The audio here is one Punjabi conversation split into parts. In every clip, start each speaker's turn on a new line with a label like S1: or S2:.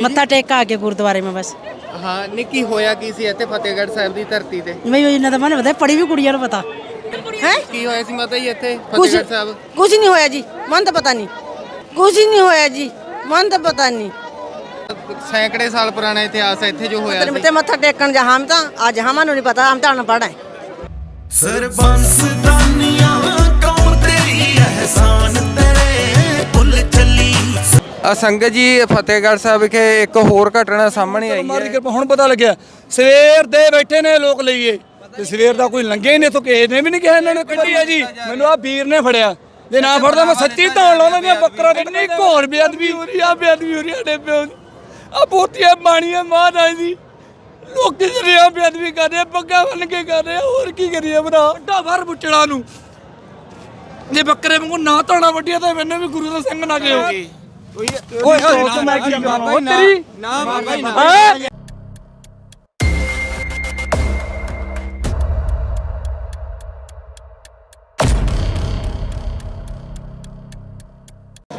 S1: ਮੱਥਾ ਟੇਕ ਕੇ ਆ ਕੇ ਗੁਰਦੁਆਰੇ ਮੈਂ ਬਸ।
S2: ਹਾਂ ਨਿੱਕੀ ਹੋਇਆ ਕੀ ਸੀ ਇੱਥੇ ਫਤਿਹਗੜ੍ਹ ਸਾਹਿਬ ਦੀ ਧਰਤੀ ਤੇ?
S1: ਬਈ ਇਹਨਾਂ ਦਾ ਮਨ ਪਤਾ ਪੜੀ ਵੀ ਕੁੜੀਆਂ ਨੂੰ ਪਤਾ।
S3: ਹੈ?
S2: ਕੀ ਹੋਇਆ ਸੀ ਮਾਤਾ ਜੀ ਇੱਥੇ
S3: ਕੁਝ
S2: ਫਤਿਹਗੜ੍ਹ ਸਾਹਿਬ?
S3: ਕੁਝ ਨਹੀਂ ਹੋਇਆ ਜੀ ਮਨ ਤਾਂ ਪਤਾ ਨਹੀਂ। ਕੁਝ ਨਹੀਂ ਹੋਇਆ ਜੀ ਮਨ ਤਾਂ ਪਤਾ ਨਹੀਂ।
S2: ਸੈਂਕੜੇ ਸਾਲ ਪੁਰਾਣਾ ਇਤਿਹਾਸ ਹੈ ਇੱਥੇ ਜੋ ਹੋਇਆ ਸੀ।
S3: ਤੇ ਮੱਥਾ ਟੇਕਣ ਜਾ ਹਮ ਤਾਂ ਅੱਜ ਹਮਾਂ ਨੂੰ ਨਹੀਂ ਪਤਾ ਹਮ ਤਾਂ ਅਨਪੜ੍ਹ ਹੈ।
S4: ਸਰਬੰਸ ਦਾਨੀਆਂ ਕੌਣ ਤੇਰੀ ਅਹਿਸਾਨ
S2: ਸੰਗਤ ਜੀ ਫਤਿਹਗੜ੍ਹ ਸਾਹਿਬ ਵਿਖੇ ਇੱਕ ਹੋਰ ਘਟਨਾ ਸਾਹਮਣੇ ਆਈ ਹੈ।
S5: ਕਿਰਪਾ ਹੁਣ ਪਤਾ ਲੱਗਿਆ। ਸਵੇਰ ਦੇ ਬੈਠੇ ਨੇ ਲੋਕ ਲਈਏ। ਤੇ ਸਵੇਰ ਦਾ ਕੋਈ ਲੰਘੇ ਹੀ ਨਹੀਂ ਇੱਥੋਂ ਕਿਸੇ ਨੇ ਵੀ ਨਹੀਂ ਕਿਹਾ ਇਹਨਾਂ ਨੇ ਕੱਢੀ ਆ ਜੀ। ਮੈਨੂੰ ਆ ਵੀਰ ਨੇ ਫੜਿਆ। ਜੇ ਨਾ ਫੜਦਾ ਮੈਂ ਸੱਚੀ ਧੌਣ ਲਾਉਂਦਾ ਦੀਆਂ ਬੱਕਰਾ ਕਿੰਨੀ ਘੋਰ ਬੇਅਦਬੀ ਹੋ ਰਹੀ ਆ ਬੇਅਦਬੀ ਹੋ ਰਹੀ ਆ ਸਾਡੇ ਪਿਓ ਦੀ। ਆ ਪੋਤੀਆਂ ਬਾਣੀਆਂ ਮਹਾਰਾਜ ਦੀ। ਲੋਕੀ ਜਿਹੜਿਆ ਬੇਅਦਬੀ ਕਰ ਰਹੇ ਪੱਗਾਂ ਬੰਨ ਕੇ ਕਰ ਰਹੇ ਆ, ਹੋਰ ਕੀ ਕਰੀਏ ਭਰਾ? ਵੱਡਾ ਵਰ ਬੁੱਚੜਾ ਨੂੰ। ਜੇ ਬੱਕਰੇ ਵਾਂਗੂ ਨਾ ਧੋਣਾ ਵੱਡਿਆ ਤਾਂ ਮੈਨੂੰ ਵੀ ਗੁਰੂ ਦਾ ਸਿੰਘ ਨਾ ਗਿਓ ਓਏ ਸੋਚ ਮੈਂ ਕੀ ਕਰਾਂ ਓ ਤੇਰੀ
S2: ਨਾ ਬਾਬਾ ਜੀ
S5: ਹੈਂ?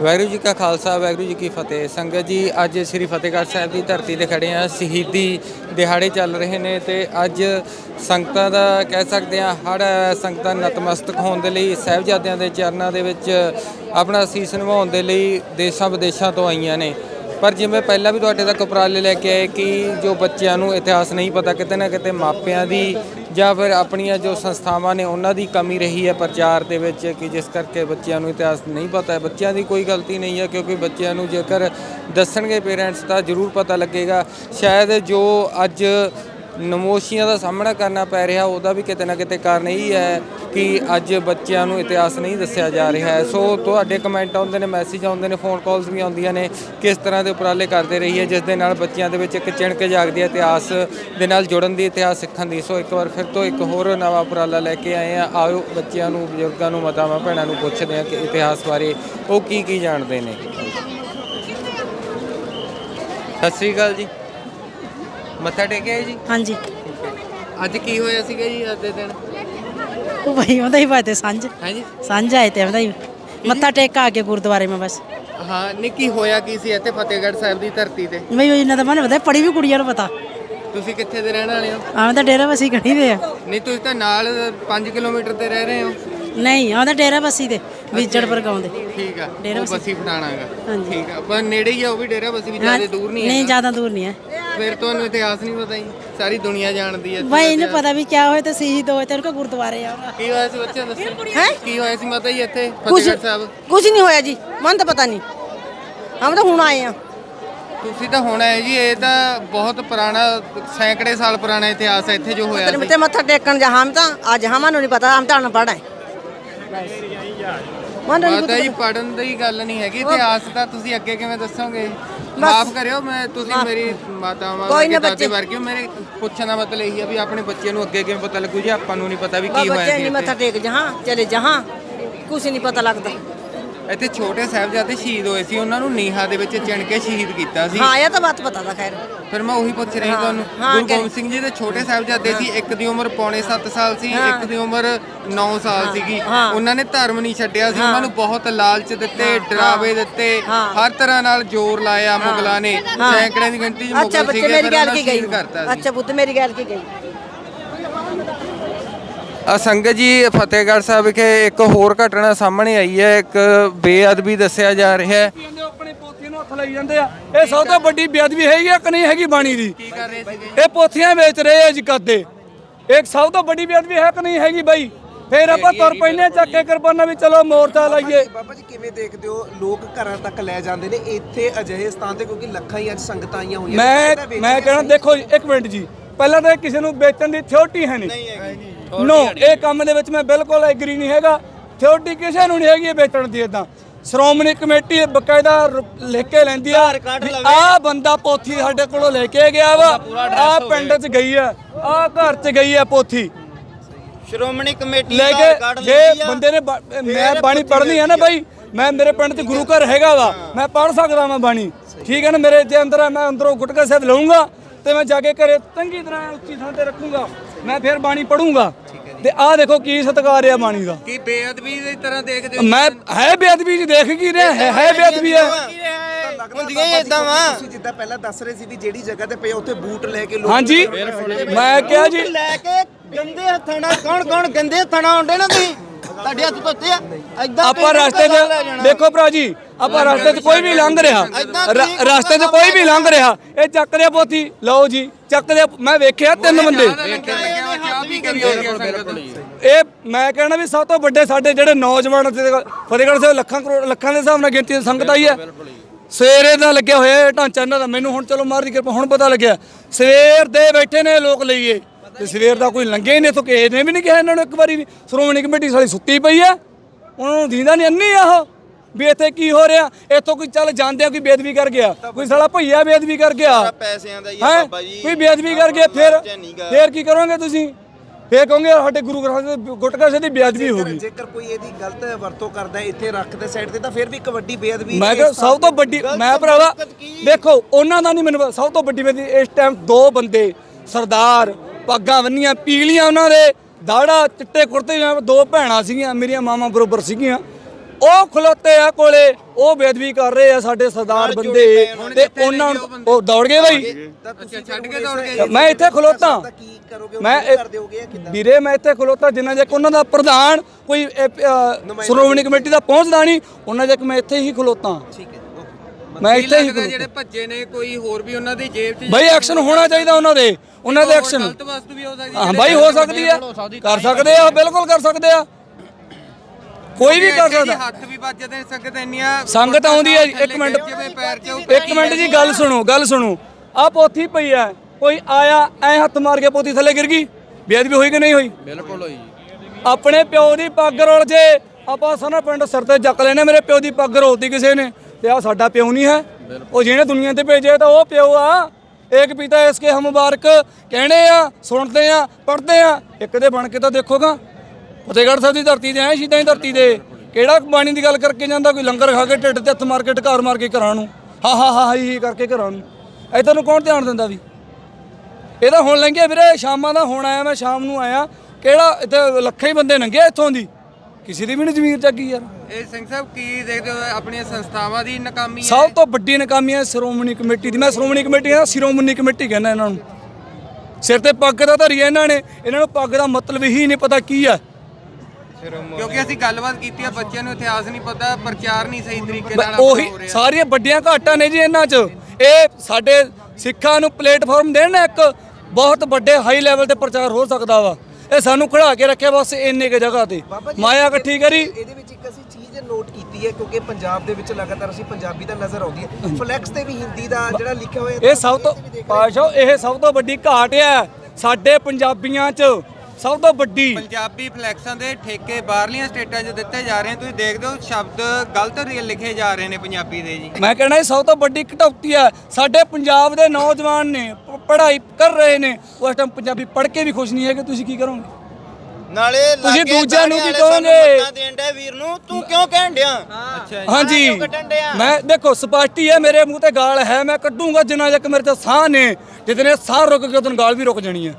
S2: ਵਾਹਿਗੁਰੂ ਜੀ ਕਾ ਖਾਲਸਾ, ਵਾਹਿਗੁਰੂ ਜੀ ਕੀ ਫਤਿਹ। ਸੰਗਤ ਜੀ, ਅੱਜ ਸ੍ਰੀ ਫਤਿਹਗੜ੍ਹ ਸਾਹਿਬ ਦੀ ਧਰਤੀ ਤੇ ਖੜੇ ਆ ਸ਼ਹੀਦੀ ਦਿਹਾੜੇ ਚੱਲ ਰਹੇ ਨੇ ਤੇ ਅੱਜ ਸੰਗਤਾਂ ਦਾ ਕਹਿ ਸਕਦੇ ਆ ਹੜ ਸੰਗਤਾਂ ਨਤਮਸਤਕ ਹੋਣ ਦੇ ਲਈ, ਸਹਿਬਜ਼ਾਦਿਆਂ ਦੇ ਚਰਨਾਂ ਦੇ ਵਿੱਚ ਆਪਣਾ ਸੀਸ ਨਿਭਾਉਣ ਦੇ ਲਈ ਦੇਸ਼ਾਂ ਵਿਦੇਸ਼ਾਂ ਤੋਂ ਆਈਆਂ ਨੇ। ਪਰ ਜਿਵੇਂ ਪਹਿਲਾਂ ਵੀ ਤੁਹਾਡੇ ਤੱਕ ਉਪਰਾਲੇ ਲੈ ਕੇ ਆਏ ਕਿ ਜੋ ਬੱਚਿਆਂ ਨੂੰ ਇਤਿਹਾਸ ਨਹੀਂ ਪਤਾ ਕਿਤੇ ਨਾ ਕਿਤੇ ਮਾਪਿਆਂ ਦੀ ਜਾਂ ਫਿਰ ਆਪਣੀਆਂ ਜੋ ਸੰਸਥਾਵਾਂ ਨੇ ਉਹਨਾਂ ਦੀ ਕਮੀ ਰਹੀ ਹੈ ਪ੍ਰਚਾਰ ਦੇ ਵਿੱਚ ਕਿ ਜਿਸ ਕਰਕੇ ਬੱਚਿਆਂ ਨੂੰ ਇਤਿਹਾਸ ਨਹੀਂ ਪਤਾ ਹੈ। ਬੱਚਿਆਂ ਦੀ ਕੋਈ ਗਲਤੀ ਨਹੀਂ ਹੈ ਕਿਉਂਕਿ ਬੱਚਿਆਂ ਨੂੰ ਜੇਕਰ ਦੱਸਣਗੇ ਪੇਰੈਂਟਸ ਤਾਂ ਜ਼ਰੂਰ ਪਤਾ ਲੱਗੇਗਾ। ਸ਼ਾਇਦ ਜੋ ਅੱਜ ਨਮੋਸ਼ੀਆਂ ਦਾ ਸਾਹਮਣਾ ਕਰਨਾ ਪੈ ਰਿਹਾ, ਉਹਦਾ ਵੀ ਕਿਤੇ ਨਾ ਕਿਤੇ ਕਾਰਨ ਇਹ ਹੈ ਕਿ ਅੱਜ ਬੱਚਿਆਂ ਨੂੰ ਇਤਿਹਾਸ ਨਹੀਂ ਦੱਸਿਆ ਜਾ ਰਿਹਾ ਹੈ। ਸੋ ਤੁਹਾਡੇ ਕਮੈਂਟ ਆਉਂਦੇ ਨੇ ਮੈਸੇਜ ਆਉਂਦੇ ਨੇ ਫੋਨ ਕਾਲਸ ਵੀ ਆਉਂਦੀਆਂ ਨੇ, ਕਿਸ ਤਰ੍ਹਾਂ ਦੇ ਉਪਰਾਲੇ ਕਰਦੇ ਰਹੀਏ ਜਿਸ ਦੇ ਨਾਲ ਬੱਚਿਆਂ ਦੇ ਵਿੱਚ ਇੱਕ ਚਿਣਕ ਜਾਗਦੀ ਹੈ ਇਤਿਹਾਸ ਦੇ ਨਾਲ ਜੁੜਨ ਦੀ, ਇਤਿਹਾਸ ਸਿੱਖਣ ਦੀ। ਸੋ ਇੱਕ ਵਾਰ ਫਿਰ ਤੋਂ ਇੱਕ ਹੋਰ ਨਵਾਂ ਉਪਰਾਲਾ ਲੈ ਕੇ ਆਏ ਆ ਆਓ ਬੱਚਿਆਂ ਨੂੰ, ਬਜ਼ੁਰਗਾਂ ਨੂੰ, ਮਾਤਾਵਾਂ, ਭੈਣਾਂ ਨੂੰ ਪੁੱਛਦੇ ਆ ਕਿ ਇਤਿਹਾਸ ਬਾਰੇ ਉਹ ਕੀ ਕੀ ਜਾਣਦੇ ਨੇ। ਸਤਿ ਸ੍ਰੀ ਅਕਾਲ ਜੀ। ਮੱਥਾ ਟੇਕਿਆ ਜੀ?
S1: ਹਾਂਜੀ।
S2: ਅੱਜ ਕੀ ਹੋਇਆ ਸੀਗਾ ਜੀ ਅੱਜ ਦੇ ਦਿਨ?
S1: ਉਹ ਬਈ ਉਹਦਾ ਹੀ ਬਾਤੇ ਸਾਂਝ।
S2: ਹਾਂਜੀ।
S1: ਸਾਂਝ ਆਏ ਤੇ ਉਹਦਾ ਹੀ। ਮੱਥਾ ਟੇਕ ਆ ਕੇ ਗੁਰਦੁਆਰੇ ਮੈਂ ਬਸ।
S2: ਹਾਂ ਨਿੱਕੀ ਹੋਇਆ ਕੀ ਸੀ ਇੱਥੇ ਫਤਿਹਗੜ੍ਹ ਸਾਹਿਬ ਦੀ ਧਰਤੀ ਤੇ?
S1: ਬਈ ਇਹਨਾਂ ਦਾ ਮਨ ਪਤਾ ਪੜੀ ਵੀ ਕੁੜੀਆਂ ਨੂੰ ਪਤਾ।
S2: ਤੁਸੀਂ ਕਿੱਥੇ ਦੇ ਰਹਿਣ ਵਾਲੇ ਹੋ?
S1: ਆਵੇਂ ਤਾਂ ਡੇਰਾ ਬਸੀ ਕਣੀ ਦੇ ਆ।
S2: ਨਹੀਂ ਤੁਸੀਂ ਤਾਂ ਨਾਲ 5 ਕਿਲੋਮੀਟਰ ਤੇ ਰਹਿ ਰਹੇ ਹੋ।
S1: ਨਹੀਂ ਆਉਂਦਾ ਡੇਰਾ ਬਸੀ ਦੇ। ਵਿਜੜਪੁਰ ਗਾਉਂਦੇ
S2: ਠੀਕ ਆ
S1: ਡੇਰਾ ਬਸੀ।
S2: ਪਟਾਣਾਗਾ
S1: ਹਾਂਜੀ।
S2: ਠੀਕ ਆ ਪਰ ਨੇੜੇ ਹੀ ਆ ਉਹ ਵੀ ਡੇਰਾ ਬਸੀ ਵੀ ਜ਼ਿਆਦਾ ਦੂਰ ਨਹੀਂ
S1: ਨਹੀਂ ਜ਼ਿਆਦਾ ਦੂਰ ਨਹੀਂ ਹੈ।
S2: ਫਿਰ ਤੁਹਾਨੂੰ ਇਤਿਹਾਸ ਨਹੀਂ ਪਤਾ ਜੀ ਸਾਰੀ ਦੁਨੀਆ ਜਾਣਦੀ ਹੈ
S1: ਬਈ ਇਹਨੂੰ ਪਤਾ ਵੀ ਕਿਆ ਹੋਇਆ ਤੇ ਸ਼ਹੀਦ ਹੋਏ ਤੇ ਉਹਨਾਂ ਗੁਰਦੁਆਰੇ ਆ।
S2: ਕੀ ਹੋਇਆ ਸੀ ਬੱਚਿਆਂ ਦੱਸੋ
S3: ਹੈ?
S2: ਕੀ ਹੋਇਆ ਸੀ ਮਾਤਾ ਜੀ ਇੱਥੇ ਫਤਿਹਗੜ੍ਹ ਸਾਹਿਬ?
S3: ਕੁਝ ਨਹੀਂ ਹੋਇਆ ਜੀ ਮਨ ਤਾਂ ਪਤਾ ਨਹੀਂ। ਹਮ ਤਾਂ ਹੁਣ ਆਏ ਆ।
S2: ਤੁਸੀਂ ਤਾਂ ਹੁਣ ਆਏ ਜੀ ਇਹ ਤਾਂ ਬਹੁਤ ਪੁਰਾਣਾ ਸੈਂਕੜੇ ਸਾਲ ਪੁਰਾਣਾ ਇਤਿਹਾਸ ਹੈ ਇੱਥੇ ਜੋ ਹੋਇਆ
S3: ਤੇਰੇ
S2: ਸੀ।
S3: ਤੇ ਮੱਥਾ ਟੇਕਣ ਜਾ ਹਮ ਤਾਂ ਅੱਜ ਹਮਾਂ ਨੂੰ ਨਹੀਂ ਪਤਾ ਹਮ ਤਾਂ ਅਨਪੜ੍ਹ ਹੈ। ਮਨ
S2: ਮਾਤਾ ਜੀ ਪੜਨ ਦੀ ਗੱਲ ਨਹੀਂ ਹੈਗੀ ਇਤਿਹਾਸ ਤਾਂ ਤੁਸੀਂ ਅੱਗੇ ਕਿਵੇਂ ਦੱਸੋਗੇ? ਮਾਫ ਕਰਿਓ ਮੈਂ ਤੁਸੀਂ ਮੇਰੀ ਮਾਤਾਵਾਂ
S3: ਕੋਈ ਨਾ
S2: ਦੇ ਦਾਦੇ
S3: ਬੱਚੇ।
S2: ਵਰਗੇ ਹੋ ਮੇਰੇ ਪੁੱਛਣ ਦਾ ਮਤਲਬ ਇਹੀ ਆ ਵੀ ਆਪਣੇ ਬੱਚੇ ਨੂੰ ਅੱਗੇ ਕਿਵੇਂ ਪਤਾ ਲੱਗੂ ਜੀ ਆਪਾਂ ਨੂੰ ਨਹੀਂ ਪਤਾ ਵੀ ਕੀ
S3: ਬੱਚੇ
S2: ਹੋਇਆ ਸੀ
S3: ਨਹੀਂ ਮੱਥਾ। ਟੇਕ ਜਹਾਂ ਚਲੇ ਜਹਾਂ ਕੁਝ ਨਹੀਂ ਪਤਾ ਲੱਗਦਾ।
S2: ਇੱਥੇ ਛੋਟੇ ਸਾਹਿਬਜ਼ਾਦੇ ਸ਼ਹੀਦ ਹੋਏ ਸੀ ਉਹਨਾਂ ਨੂੰ ਨੀਹਾਂ ਦੇ ਵਿੱਚ ਚਿਣ ਕੇ ਸ਼ਹੀਦ ਕੀਤਾ ਸੀ।
S3: ਹਾਂ ਇਹ ਤਾਂ ਬਾਤ ਪਤਾ ਦਾ ਖੈਰ।
S2: ਫਿਰ ਮੈਂ ਉਹੀ ਪੁੱਛ ਰਹੀ ਤੁਹਾਨੂੰ ਗੁਰੂ ਗੋਬਿੰਦ ਸਿੰਘ ਜੀ ਦੇ ਛੋਟੇ ਸਾਹਿਬਜ਼ਾਦੇ ਸੀ ਇੱਕ ਦੀ ਉਮਰ ਪੌਣੇ 7 ਸਾਲ ਸੀ ਇੱਕ ਦੀ ਉਮਰ 9 ਸਾਲ ਸੀਗੀ। ਉਹਨਾਂ ਨੇ ਧਰਮ ਨਹੀਂ ਛੱਡਿਆ ਸੀ ਉਹਨਾਂ ਨੂੰ ਬਹੁਤ ਲਾਲਚ ਦਿੱਤੇ ਡਰਾਵੇ ਦਿੱਤੇ। ਹਰ ਤਰ੍ਹਾਂ ਨਾਲ ਜ਼ੋਰ ਲਾਇਆ ਮੁਗਲਾਂ ਨੇ। ਸੈਂਕੜਿਆਂ ਦੀ ਗਿਣਤੀ 'ਚ ਮੁਗਲ ਸੀਗੇ
S3: ਅੱਛਾ ਪੁੱਤ ਮੇਰੀ ਗੱਲ ਕੀ ਗਈ?
S2: ਆ ਸੰਗਤ ਜੀ ਫਤਿਹਗੜ੍ਹ ਸਾਹਿਬ ਵਿਖੇ ਇੱਕ ਹੋਰ ਘਟਨਾ ਸਾਹਮਣੇ ਆਈ ਹੈ। ਇੱਕ ਬੇਅਦਬੀ ਦੱਸਿਆ ਜਾ ਰਿਹਾ ਹੈ।
S5: ਆਪਣੇ ਪੋਥੀਆਂ ਨੂੰ ਹੱਥ ਲਾਈ ਜਾਂਦੇ ਆ। ਇਹ ਸਭ ਤੋਂ ਵੱਡੀ ਬੇਅਦਬੀ ਹੈਗੀ ਆ ਕਿ ਨਹੀਂ ਹੈਗੀ ਬਾਣੀ ਦੀ?
S2: ਕੀ ਕਰ ਰਹੇ ਸੀਗੇ?
S5: ਇਹ ਪੋਥੀਆਂ ਵੇਚ ਰਹੇ ਆ ਜੀ ਕਰਦੇ ਇੱਕ ਸਭ ਤੋਂ ਵੱਡੀ ਬੇਅਦਬੀ ਹੈ ਕਿ ਨਹੀਂ ਹੈਗੀ ਬਾਈ? ਫੇਰ ਆਪਾਂ ਤੁਰ ਪੈਨੇ ਚੱਕ ਕੇ ਕਿਰਪਾਨਾਂ ਵੀ ਚਲੋ ਮੋਰਚਾ ਲਾਈਏ।
S6: ਬਾਬਾ ਜੀ ਕਿਵੇਂ ਦੇਖਦੇ ਹੋ? ਲੋਕ ਘਰਾਂ ਤੱਕ ਲੈ ਜਾਂਦੇ ਨੇ। ਇੱਥੇ ਅਜਿਹੇ ਸਥਾਨ ਤੇ ਕਿਉਂਕਿ ਲੱਖਾਂ ਹੀ ਅੱਜ ਸੰਗਤਾਂ ਆਈਆਂ ਹੋਈਆਂ ਨੇ,
S5: ਮੈਂ
S6: ਇਹਦਾ ਵੇਚਣਾ
S5: ਮੈਂ ਕਹਿਣਾ ਦੇਖੋ ਜੀ ਇੱਕ ਮਿੰਟ ਜੀ। ਪਹਿਲਾਂ ਤਾਂ ਇਹ ਕਿਸੇ ਨੂੰ ਵੇਚਣ ਦੀ ਥਿਉਰਟੀ ਹੈ ਨਹੀਂ। ਨੋ ਇਹ ਕੰਮ ਦੇ ਵਿੱਚ ਮੈਂ ਬਿਲਕੁਲ ਐਗਰੀ ਨਹੀਂ ਹੈਗਾ। ਥਿਉਰਟੀ ਕਿਸੇ ਨੂੰ ਨਹੀਂ ਹੈਗੀ ਇਹ ਵੇਚਣ ਦੀ ਇਦਾਂ ਸ਼੍ਰੋਮਣੀ ਕਮੇਟੀ ਬਕਾਇਦਾ ਲਿਖ ਕੇ ਲੈਂਦੀ ਆ ਆ। ਬੰਦਾ ਪੋਥੀ ਸਾਡੇ ਕੋਲੋਂ ਲੈ ਕੇ ਗਿਆ ਵਾ। ਆ ਪਿੰਡ 'ਚ ਗਈ ਆ। ਆ ਘਰ 'ਚ ਗਈ ਆ ਪੋਥੀ।
S7: ਸ਼੍ਰੋਮਣੀ ਕਮੇਟੀ
S5: ਲੈ ਕੇ ਜੇ
S7: ਆ।
S5: ਬੰਦੇ ਨੇ ਮੈਂ ਬਾਣੀ ਪੜ੍ਹਨੀ ਹੈ ਨਾ ਬਾਈ। ਮੈਂ ਮੇਰੇ ਪਿੰਡ 'ਚ ਗੁਰੂ ਘਰ ਹੈਗਾ ਵਾ। ਮੈਂ ਪੜ੍ਹ ਸਕਦਾ ਮੈਂ ਬਾਣੀ। ਠੀਕ ਹੈ ਨਾ? ਮੇਰੇ ਜੇ ਅੰਦਰ ਆ, ਮੈਂ ਅੰਦਰੋਂ ਗੁਟਕਾ ਸਾਹਿਬ ਲਊਂਗਾ ਤੇ ਮੈਂ ਜਾ ਕੇ ਘਰੇ ਚੰਗੀ ਤਰ੍ਹਾਂ ਉੱਚੀ ਥਾਂ ਤੇ ਰੱਖੂੰਗਾ। ਮੈਂ ਫਿਰ ਬਾਣੀ ਪੜ੍ਹੂੰਗਾ ਤੇ ਆਹ ਦੇਖੋ ਕੀ ਸਤਿਕਾਰ ਆ ਬਾਣੀ ਦਾ।
S2: ਕੀ ਬੇਅਦਬੀ ਦੀ ਤਰ੍ਹਾਂ ਦੇਖਦੇ
S5: ਮੈਂ ਹੈ ਬੇਅਦਬੀ ਜੀ ਦੇਖ ਕੀ ਰਿਹਾ? ਹੈ ਹੈ ਬੇਅਦਬੀ ਹੈ
S7: ਹੁੰਦੀਆਂ ਹੀ ਏਦਾਂ ਵਾ।
S6: ਤੁਸੀਂ ਜਿੱਦਾਂ ਪਹਿਲਾਂ ਦੱਸ ਰਹੇ ਸੀ ਵੀ ਜਿਹੜੀ ਜਗ੍ਹਾ ਤੇ ਪਏ ਉੱਥੇ ਬੂਟ ਲੈ ਕੇ ਲੋਕ
S5: ਹਾਂਜੀ। ਮੈਂ ਕਿਹਾ ਜੀ
S7: ਲੈ ਕੇ ਗੰਦੇ ਹੱਥਾਂ ਨਾਲ ਕੌਣ ਕੌਣ ਗੰਦੇ ਹੱਥਾਂ ਨਾਲ ਆਉਂਦੇ ਨਾ ਤੁਸੀਂ? ਤੁਹਾਡੇ ਹੱਥ ਧੋਤੇ ਆ। ਐਦਾਂ
S5: ਆਪਾਂ ਰਸਤੇ 'ਚ ਦੇਖੋ ਭਰਾ ਜੀ ਆਪਾਂ ਰਸਤੇ 'ਚ ਕੋਈ ਵੀ ਲੰਘ ਰਿਹਾ। ਰਸਤੇ 'ਚ ਕੋਈ ਵੀ ਲੰਘ ਰਿਹਾ। ਇਹ ਚੱਕ ਦੇ ਪੋਥੀ। ਲਓ ਜੀ। ਚੱਕ ਦੇ ਮੈਂ ਵੇਖਿਆ ਤਿੰਨ ਬੰਦੇ।
S2: ਹੈ
S5: ਇਹ ਮੈਂ ਕਹਿਣਾ ਵੀ ਸਭ ਤੋਂ ਵੱਡੇ ਸਾਡੇ ਜਿਹੜੇ ਨੌਜਵਾਨ ਫਤਿਹਗੜ੍ਹ ਸਾਹਿਬ ਲੱਖਾਂ ਕਰੋੜ ਲੱਖਾਂ ਦੇ ਹਿਸਾਬ ਨਾਲ ਗਿਣਤੀ ਦੀ ਸੰਗਤ ਆਈ ਹੈ। ਸਵੇਰੇ ਦਾ ਲੱਗਿਆ ਹੋਇਆ ਇਹ ਢਾਂਚਾ ਇਹਨਾਂ ਦਾ। ਮੈਨੂੰ ਹੁਣ ਚਲੋ ਮਾਰ ਦੀ ਕਿਰਪਾ ਹੁਣ ਪਤਾ ਲੱਗਿਆ। ਸਵੇਰ ਦੇ ਬੈਠੇ ਨੇ ਲੋਕ ਲਈਏ। ਤੇ ਸਵੇਰ ਦਾ ਕੋਈ ਲੰਘਿਆ ਹੀ ਨਹੀਂ ਇੱਥੋਂ ਕਿਸੇ ਨੇ ਵੀ ਨਹੀਂ ਕਿਹਾ ਇਹਨਾਂ ਨੂੰ ਇੱਕ ਵਾਰੀ ਵੀ। ਸ਼੍ਰੋਮਣੀ ਕਮੇਟੀ ਸਾਲੀ ਸੁੱਤੀ ਪਈ ਆ ਉਹਨਾਂ ਨੂੰ ਦੀਂਦਾ ਨਹੀਂ ਅੰਨੀ ਆ ਉਹ। ਵੀ ਇੱਥੇ ਕੀ ਹੋ ਰਿਹਾ? ਇੱਥੋਂ ਕੋਈ ਚੱਲ ਜਾਂਦੇ ਆ ਕੋਈ ਬੇਦਬੀ ਕਰ ਗਿਆ। ਕੋਈ ਸਾਲਾ ਭਈਆ ਬੇਦਬੀ ਕਰ ਗਿਆ।
S7: ਪੈਸਿਆਂ ਦਾ ਹੀ ਬਾਬਾ ਜੀ।
S5: ਕੋਈ ਬੇਅਦਬੀ ਕਰਕੇ ਫਿਰ ਕੀ ਕਰੋਗੇ ਤੁਸੀਂ? ਫਿਰ ਕਹੋਗੇ ਸਾਡੇ ਗੁਰੂ ਗ੍ਰੰਥ ਸਾਹਿਬ ਗੁਟਕਾ ਸਾਹਿਬ ਦੀ ਬੇਅਦਬੀ ਹੋ ਗਈ।
S6: ਜੇਕਰ ਕੋਈ ਇਹਦੀ ਗਲਤ ਵਰਤੋਂ ਕਰਦਾ ਇੱਥੇ ਰੱਖਦੇ ਸਾਈਡ ਤੇ ਤਾਂ ਫਿਰ ਵੀ ਇੱਕ ਵੱਡੀ ਬੇਅਦਬੀ
S5: ਮੈਂ ਕਿਹਾ ਸਭ ਤੋਂ ਵੱਡੀ ਮੈਂ ਭਰਾਵਾ ਦੇਖੋ ਉਹਨਾਂ ਦਾ ਨਹੀਂ ਮੈਨੂੰ ਸਭ ਤੋਂ ਵੱਡੀ ਬੇਦੀ ਇਸ ਟਾਈਮ ਦੋ ਬੰਦੇ ਸਰਦਾਰ ਪੱਗਾਂ ਬੰਨੀਆਂ ਪੀਲੀਆਂ ਉਹਨਾਂ ਦੇ ਦਾੜਾ ਚਿੱਟੇ ਕੁੜਤੇ ਦੋ ਭੈਣਾਂ ਸੀਗੀਆਂ ਮੇਰੀਆਂ ਮਾਮਾ ਬਰੋਬਰ ਸੀਗੀਆਂ। ਉਹ ਖਲੋਤੇ ਆ ਕੋਲੇ ਉਹ ਬੇਦਬੀ ਕਰ ਰਹੇ ਆ ਸਾਡੇ ਸਰਦਾਰ ਬੰਦੇ। ਤੇ ਉਹਨਾਂ ਨੂੰ ਉਹ ਦੌੜ ਗਏ ਬਾਈ।
S6: ਤਾਂ ਤੁਸੀਂ
S2: ਛੱਡ ਕੇ ਦੌੜ ਗਏ
S5: ਮੈਂ ਇੱਥੇ ਖਲੋਤਾ।
S6: ਤਾਂ ਕੀ ਕਰੋਗੇ
S5: ਮੈਂ ਵੀਰੇ ਮੈਂ ਇੱਥੇ ਖਲੋਤਾ ਜਿੰਨਾ ਜੇ ਉਹਨਾਂ ਦਾ ਪ੍ਰਧਾਨ ਕੋਈ ਸ਼੍ਰੋਮਣੀ ਕਮੇਟੀ ਦਾ ਪਹੁੰਚਦਾ ਨਹੀਂ ਉਹਨਾਂ ਜੇ ਮੈਂ ਇੱਥੇ ਹੀ ਖਲੋਤਾ।
S6: ਠੀਕ ਹੈ
S5: ਮੈਂ ਇੱਥੇ ਹੀ
S2: ਜਿਹੜੇ ਭੱਜੇ ਨੇ ਕੋਈ ਹੋਰ ਵੀ ਉਹਨਾਂ ਦੀ ਜੇਬ 'ਚ
S5: ਬਾਈ ਐਕਸ਼ਨ ਹੋਣਾ ਚਾਹੀਦਾ ਉਹਨਾਂ ਦੇ। ਉਹਨਾਂ ਦੇ ਐਕਸ਼ਨ
S2: ਗਲਤ ਵਸਤੂ ਵੀ ਹੋ ਸਕਦੀ
S5: ਹਾਂ ਬਾਈ ਹੋ ਸਕਦੀ ਆ ਕਰ ਸਕਦੇ ਆ ਬਿਲਕੁਲ ਕਰ ਸਕਦੇ ਆ। ਕੋਈ ਵੀ ਕਰ ਸਕਦਾ।
S2: ਹੱਥ ਵੀ ਵੱਜਦੇ ਸੰਗਤ ਇੰਨੀਆਂ
S5: ਸੰਗਤ ਆਉਂਦੀ ਹੈ ਇੱਕ ਮਿੰਟ। ਇੱਕ ਮਿੰਟ ਜੀ ਗੱਲ ਸੁਣੋ ਗੱਲ ਸੁਣੋ। ਆ ਪੋਥੀ ਪਈ ਆ ਕੋਈ ਆਇਆ ਐ ਹੱਥ ਮਾਰ ਕੇ ਪੋਥੀ ਥੱਲੇ ਗਿਰ ਗਈ? ਬੇਅਦਬੀ ਹੋਈ ਕਿ ਨਹੀਂ ਹੋਈ?
S2: ਬਿਲਕੁਲ ਹੋਈ।
S5: ਆਪਣੇ ਪਿਓ ਦੀ ਪੱਗ ਰੋਲ ਜੇ ਆਪਾਂ ਸਾਰਾ ਪਿੰਡ ਸਿਰ ਤੇ ਚੱਕ ਲੈਨੇ ਮੇਰੇ ਪਿਓ ਦੀ ਪੱਗ ਰੋਲਦੀ ਕਿਸੇ ਨੇ। ਤੇ ਆ ਸਾਡਾ ਪਿਓ ਨਹੀਂ ਹੈ। ਉਹ ਜਿਹਨੇ ਦੁਨੀਆ ਤੇ ਭੇਜਿਆ ਤਾਂ ਉਹ ਪਿਓ ਆ। ਏਕ ਪਿਤਾ ਇਸਕੇ ਹਮ ਮੁਬਾਰਕ। ਕਹਿਣੇ ਆ ਸੁਣਦੇ ਆ ਪੜ੍ਹਦੇ ਆ। ਇੱਕ ਦੇ ਬਣ ਕੇ ਤਾਂ ਦੇਖੋਗਾ। ਫਤਿਹਗੜ੍ਹ ਸਾਹਿਬ ਦੀ ਧਰਤੀ ਤੇ ਐ ਸ਼ਹੀਦਾਂ ਦੀ ਧਰਤੀ ਤੇ। ਕਿਹੜਾ ਬਾਣੀ ਦੀ ਗੱਲ ਕਰਕੇ ਜਾਂਦਾ? ਕੋਈ ਲੰਗਰ ਖਾ ਕੇ ਢਿੱਡ ਤੇ ਹੱਥ ਮਾਰ ਕੇ ਢਕਾਰ ਮਾਰ ਕੇ ਘਰਾਂ ਨੂੰ। ਹਾ ਹਾ ਹਾ ਹੀ ਕਰਕੇ ਘਰਾਂ ਨੂੰ। ਇਧਰ ਨੂੰ ਕੌਣ ਧਿਆਨ ਦਿੰਦਾ ਵੀ? ਇਹ ਤਾਂ ਹੁਣ ਲੰਘਿਆ ਵੀਰੇ ਸ਼ਾਮਾਂ ਦਾ ਹੁਣ ਆਇਆ ਮੈਂ ਸ਼ਾਮ ਨੂੰ ਆਇਆ। ਕਿਹੜਾ ਇੱਥੇ ਲੱਖਾਂ ਹੀ ਬੰਦੇ ਲੰਘੇ ਇੱਥੋਂ ਦੀ? ਕਿਸੇ ਦੀ ਵੀ ਨਹੀਂ ਜ਼ਮੀਰ ਚੱਕੀ ਯਾਰ।
S2: ਇਹ ਸਿੰਘ ਸਾਹਿਬ ਕੀ ਦੇਖਦੇ ਹੋ? ਆਪਣੀਆਂ ਸੰਸਥਾਵਾਂ ਦੀ ਨਾਕਾਮੀ
S5: ਸਭ ਤੋਂ ਵੱਡੀ ਨਾਕਾਮੀ ਹੈ ਸ਼੍ਰੋਮਣੀ ਕਮੇਟੀ ਦੀ। ਮੈਂ ਸ਼੍ਰੋਮਣੀ ਕਮੇਟੀ ਦਾ ਸ਼੍ਰੋਮਣੀ ਕਮੇਟੀ ਕਹਿੰਦਾ ਇਹਨਾਂ ਨੂੰ। ਸਿਰ ਤੇ ਪੱਗ ਦਾ ਧਰੀ ਇਹਨਾਂ ਨੇ। ਇਹਨਾਂ ਨੂੰ ਪੱਗ ਦਾ ਮਤਲਬ ਹੀ ਨਹੀਂ ਪਤਾ ਕੀ ਹੈ।
S2: ਕਿਉਂਕਿ ਅਸੀਂ ਗੱਲਬਾਤ ਕੀਤੀ ਆ ਬੱਚਿਆਂ ਨੂੰ ਇਤਿਹਾਸ ਨਹੀਂ ਪਤਾ ਪ੍ਰਚਾਰ ਨਹੀਂ ਸਹੀ ਤਰੀਕੇ ਨਾਲ ਆਪਣਾ
S5: ਉਹੀ
S2: ਹੋ ਰਿਹਾ।
S5: ਸਾਰੀਆਂ ਵੱਡੀਆਂ ਘਾਟਾਂ ਨੇ ਜੀ ਇਹਨਾਂ 'ਚ। ਇਹ ਸਾਡੇ ਸਿੱਖਾਂ ਨੂੰ ਪਲੇਟਫਾਰਮ ਦੇਣ ਨਾ ਇੱਕ ਬਹੁਤ ਵੱਡੇ ਹਾਈ ਲੈਵਲ ਤੇ ਪ੍ਰਚਾਰ ਹੋ ਸਕਦਾ ਵਾ। ਇਹ ਸਾਨੂੰ ਖੜਾ ਕੇ ਰੱਖਿਆ ਬਸ ਇੰਨੇ ਕੁ ਜਗ੍ਹਾ ਤੇ।
S6: ਬਾਬਾ ਜੀ,
S5: ਮਾਇਆ ਇਕੱਠੀ ਕਰੀ
S6: ਇਹਦੇ ਵਿੱਚ ਇੱਕ ਅਸੀਂ ਚੀਜ਼ ਨੋਟ ਕੀਤੀ ਹੈ ਕਿਉਂਕਿ ਪੰਜਾਬ ਦੇ ਵਿੱਚ ਲਗਾਤਾਰ ਅਸੀਂ ਪੰਜਾਬੀ ਦਾ ਨਜ਼ਰ ਆਉਂਦੀ ਹੈ। ਫਲੈਕਸ ਤੇ ਵੀ ਹਿੰਦੀ ਦਾ ਜਿਹੜਾ ਲਿਖਿਆ ਹੋਇਆ
S5: ਇਹ ਸਭ ਤੋਂ ਪਾਸ਼ਾ ਇਹ ਸਭ ਤੋਂ ਵੱਡੀ ਘਾਟ ਹੈ ਸਾਡੇ ਪੰਜਾਬੀਆਂ 'ਚ। ਸਭ ਤੋਂ ਵੱਡੀ
S2: ਪੰਜਾਬੀ ਫਲੈਕਸਾਂ ਦੇ ਠੇਕੇ ਬਾਹਰਲੀਆਂ ਸਟੇਟਾਂ 'ਚ ਦਿੱਤੇ ਜਾ ਰਹੇ ਨੇ। ਤੁਸੀਂ ਦੇਖਦੇ ਹੋ ਸ਼ਬਦ ਗਲਤ ਲਿਖੇ ਜਾ ਰਹੇ ਨੇ ਪੰਜਾਬੀ ਦੇ ਜੀ।
S5: ਮੈਂ ਕਹਿਣਾ ਇਹ ਸਭ ਤੋਂ ਵੱਡੀ ਕਟੌਤੀ ਹੈ। ਸਾਡੇ ਪੰਜਾਬ ਦੇ ਨੌਜਵਾਨ ਨੇ ਪੜ੍ਹਾਈ ਕਰ ਰਹੇ ਨੇ। ਉਸ ਟਾਈਮ ਪੰਜਾਬੀ ਪੜ੍ਹ ਕੇ ਵੀ ਖੁਸ਼ ਨਹੀਂ ਹੈ ਕਿ ਤੁਸੀਂ ਕੀ ਕਰੋਗੇ?
S7: ਨਾਲੇ
S5: ਤੁਸੀਂ ਦੂਜਿਆਂ ਨੂੰ
S7: ਸਾਨੂੰ
S5: ਕਹੋਗੇ?
S7: ਦੇਣ ਡਿਆ ਵੀਰ ਨੂੰ। ਤੂੰ ਕਿਉਂ ਕਹਿਣ ਡਿਆ?
S2: ਅੱਛਾ
S5: ਹਾਂਜੀ? ਮੈਂ ਦੇਖੋ ਸਪਸ਼ਟੀ ਹੈ ਮੇਰੇ ਮੂੰਹ ਤੇ ਗਾਲ ਹੈ। ਮੈਂ ਕੱਢੂੰਗਾ ਜਿੰਨਾ ਚਿਰ ਮੇਰੇ ਤੇ ਸਾਹ ਨੇ। ਜਿਤਨੇ ਸਾਹ ਰੁਕ ਗਏ ਉਦੋਂ ਗਾਲ ਵੀ ਰੁਕ ਜਾਣੀ ਹੈ।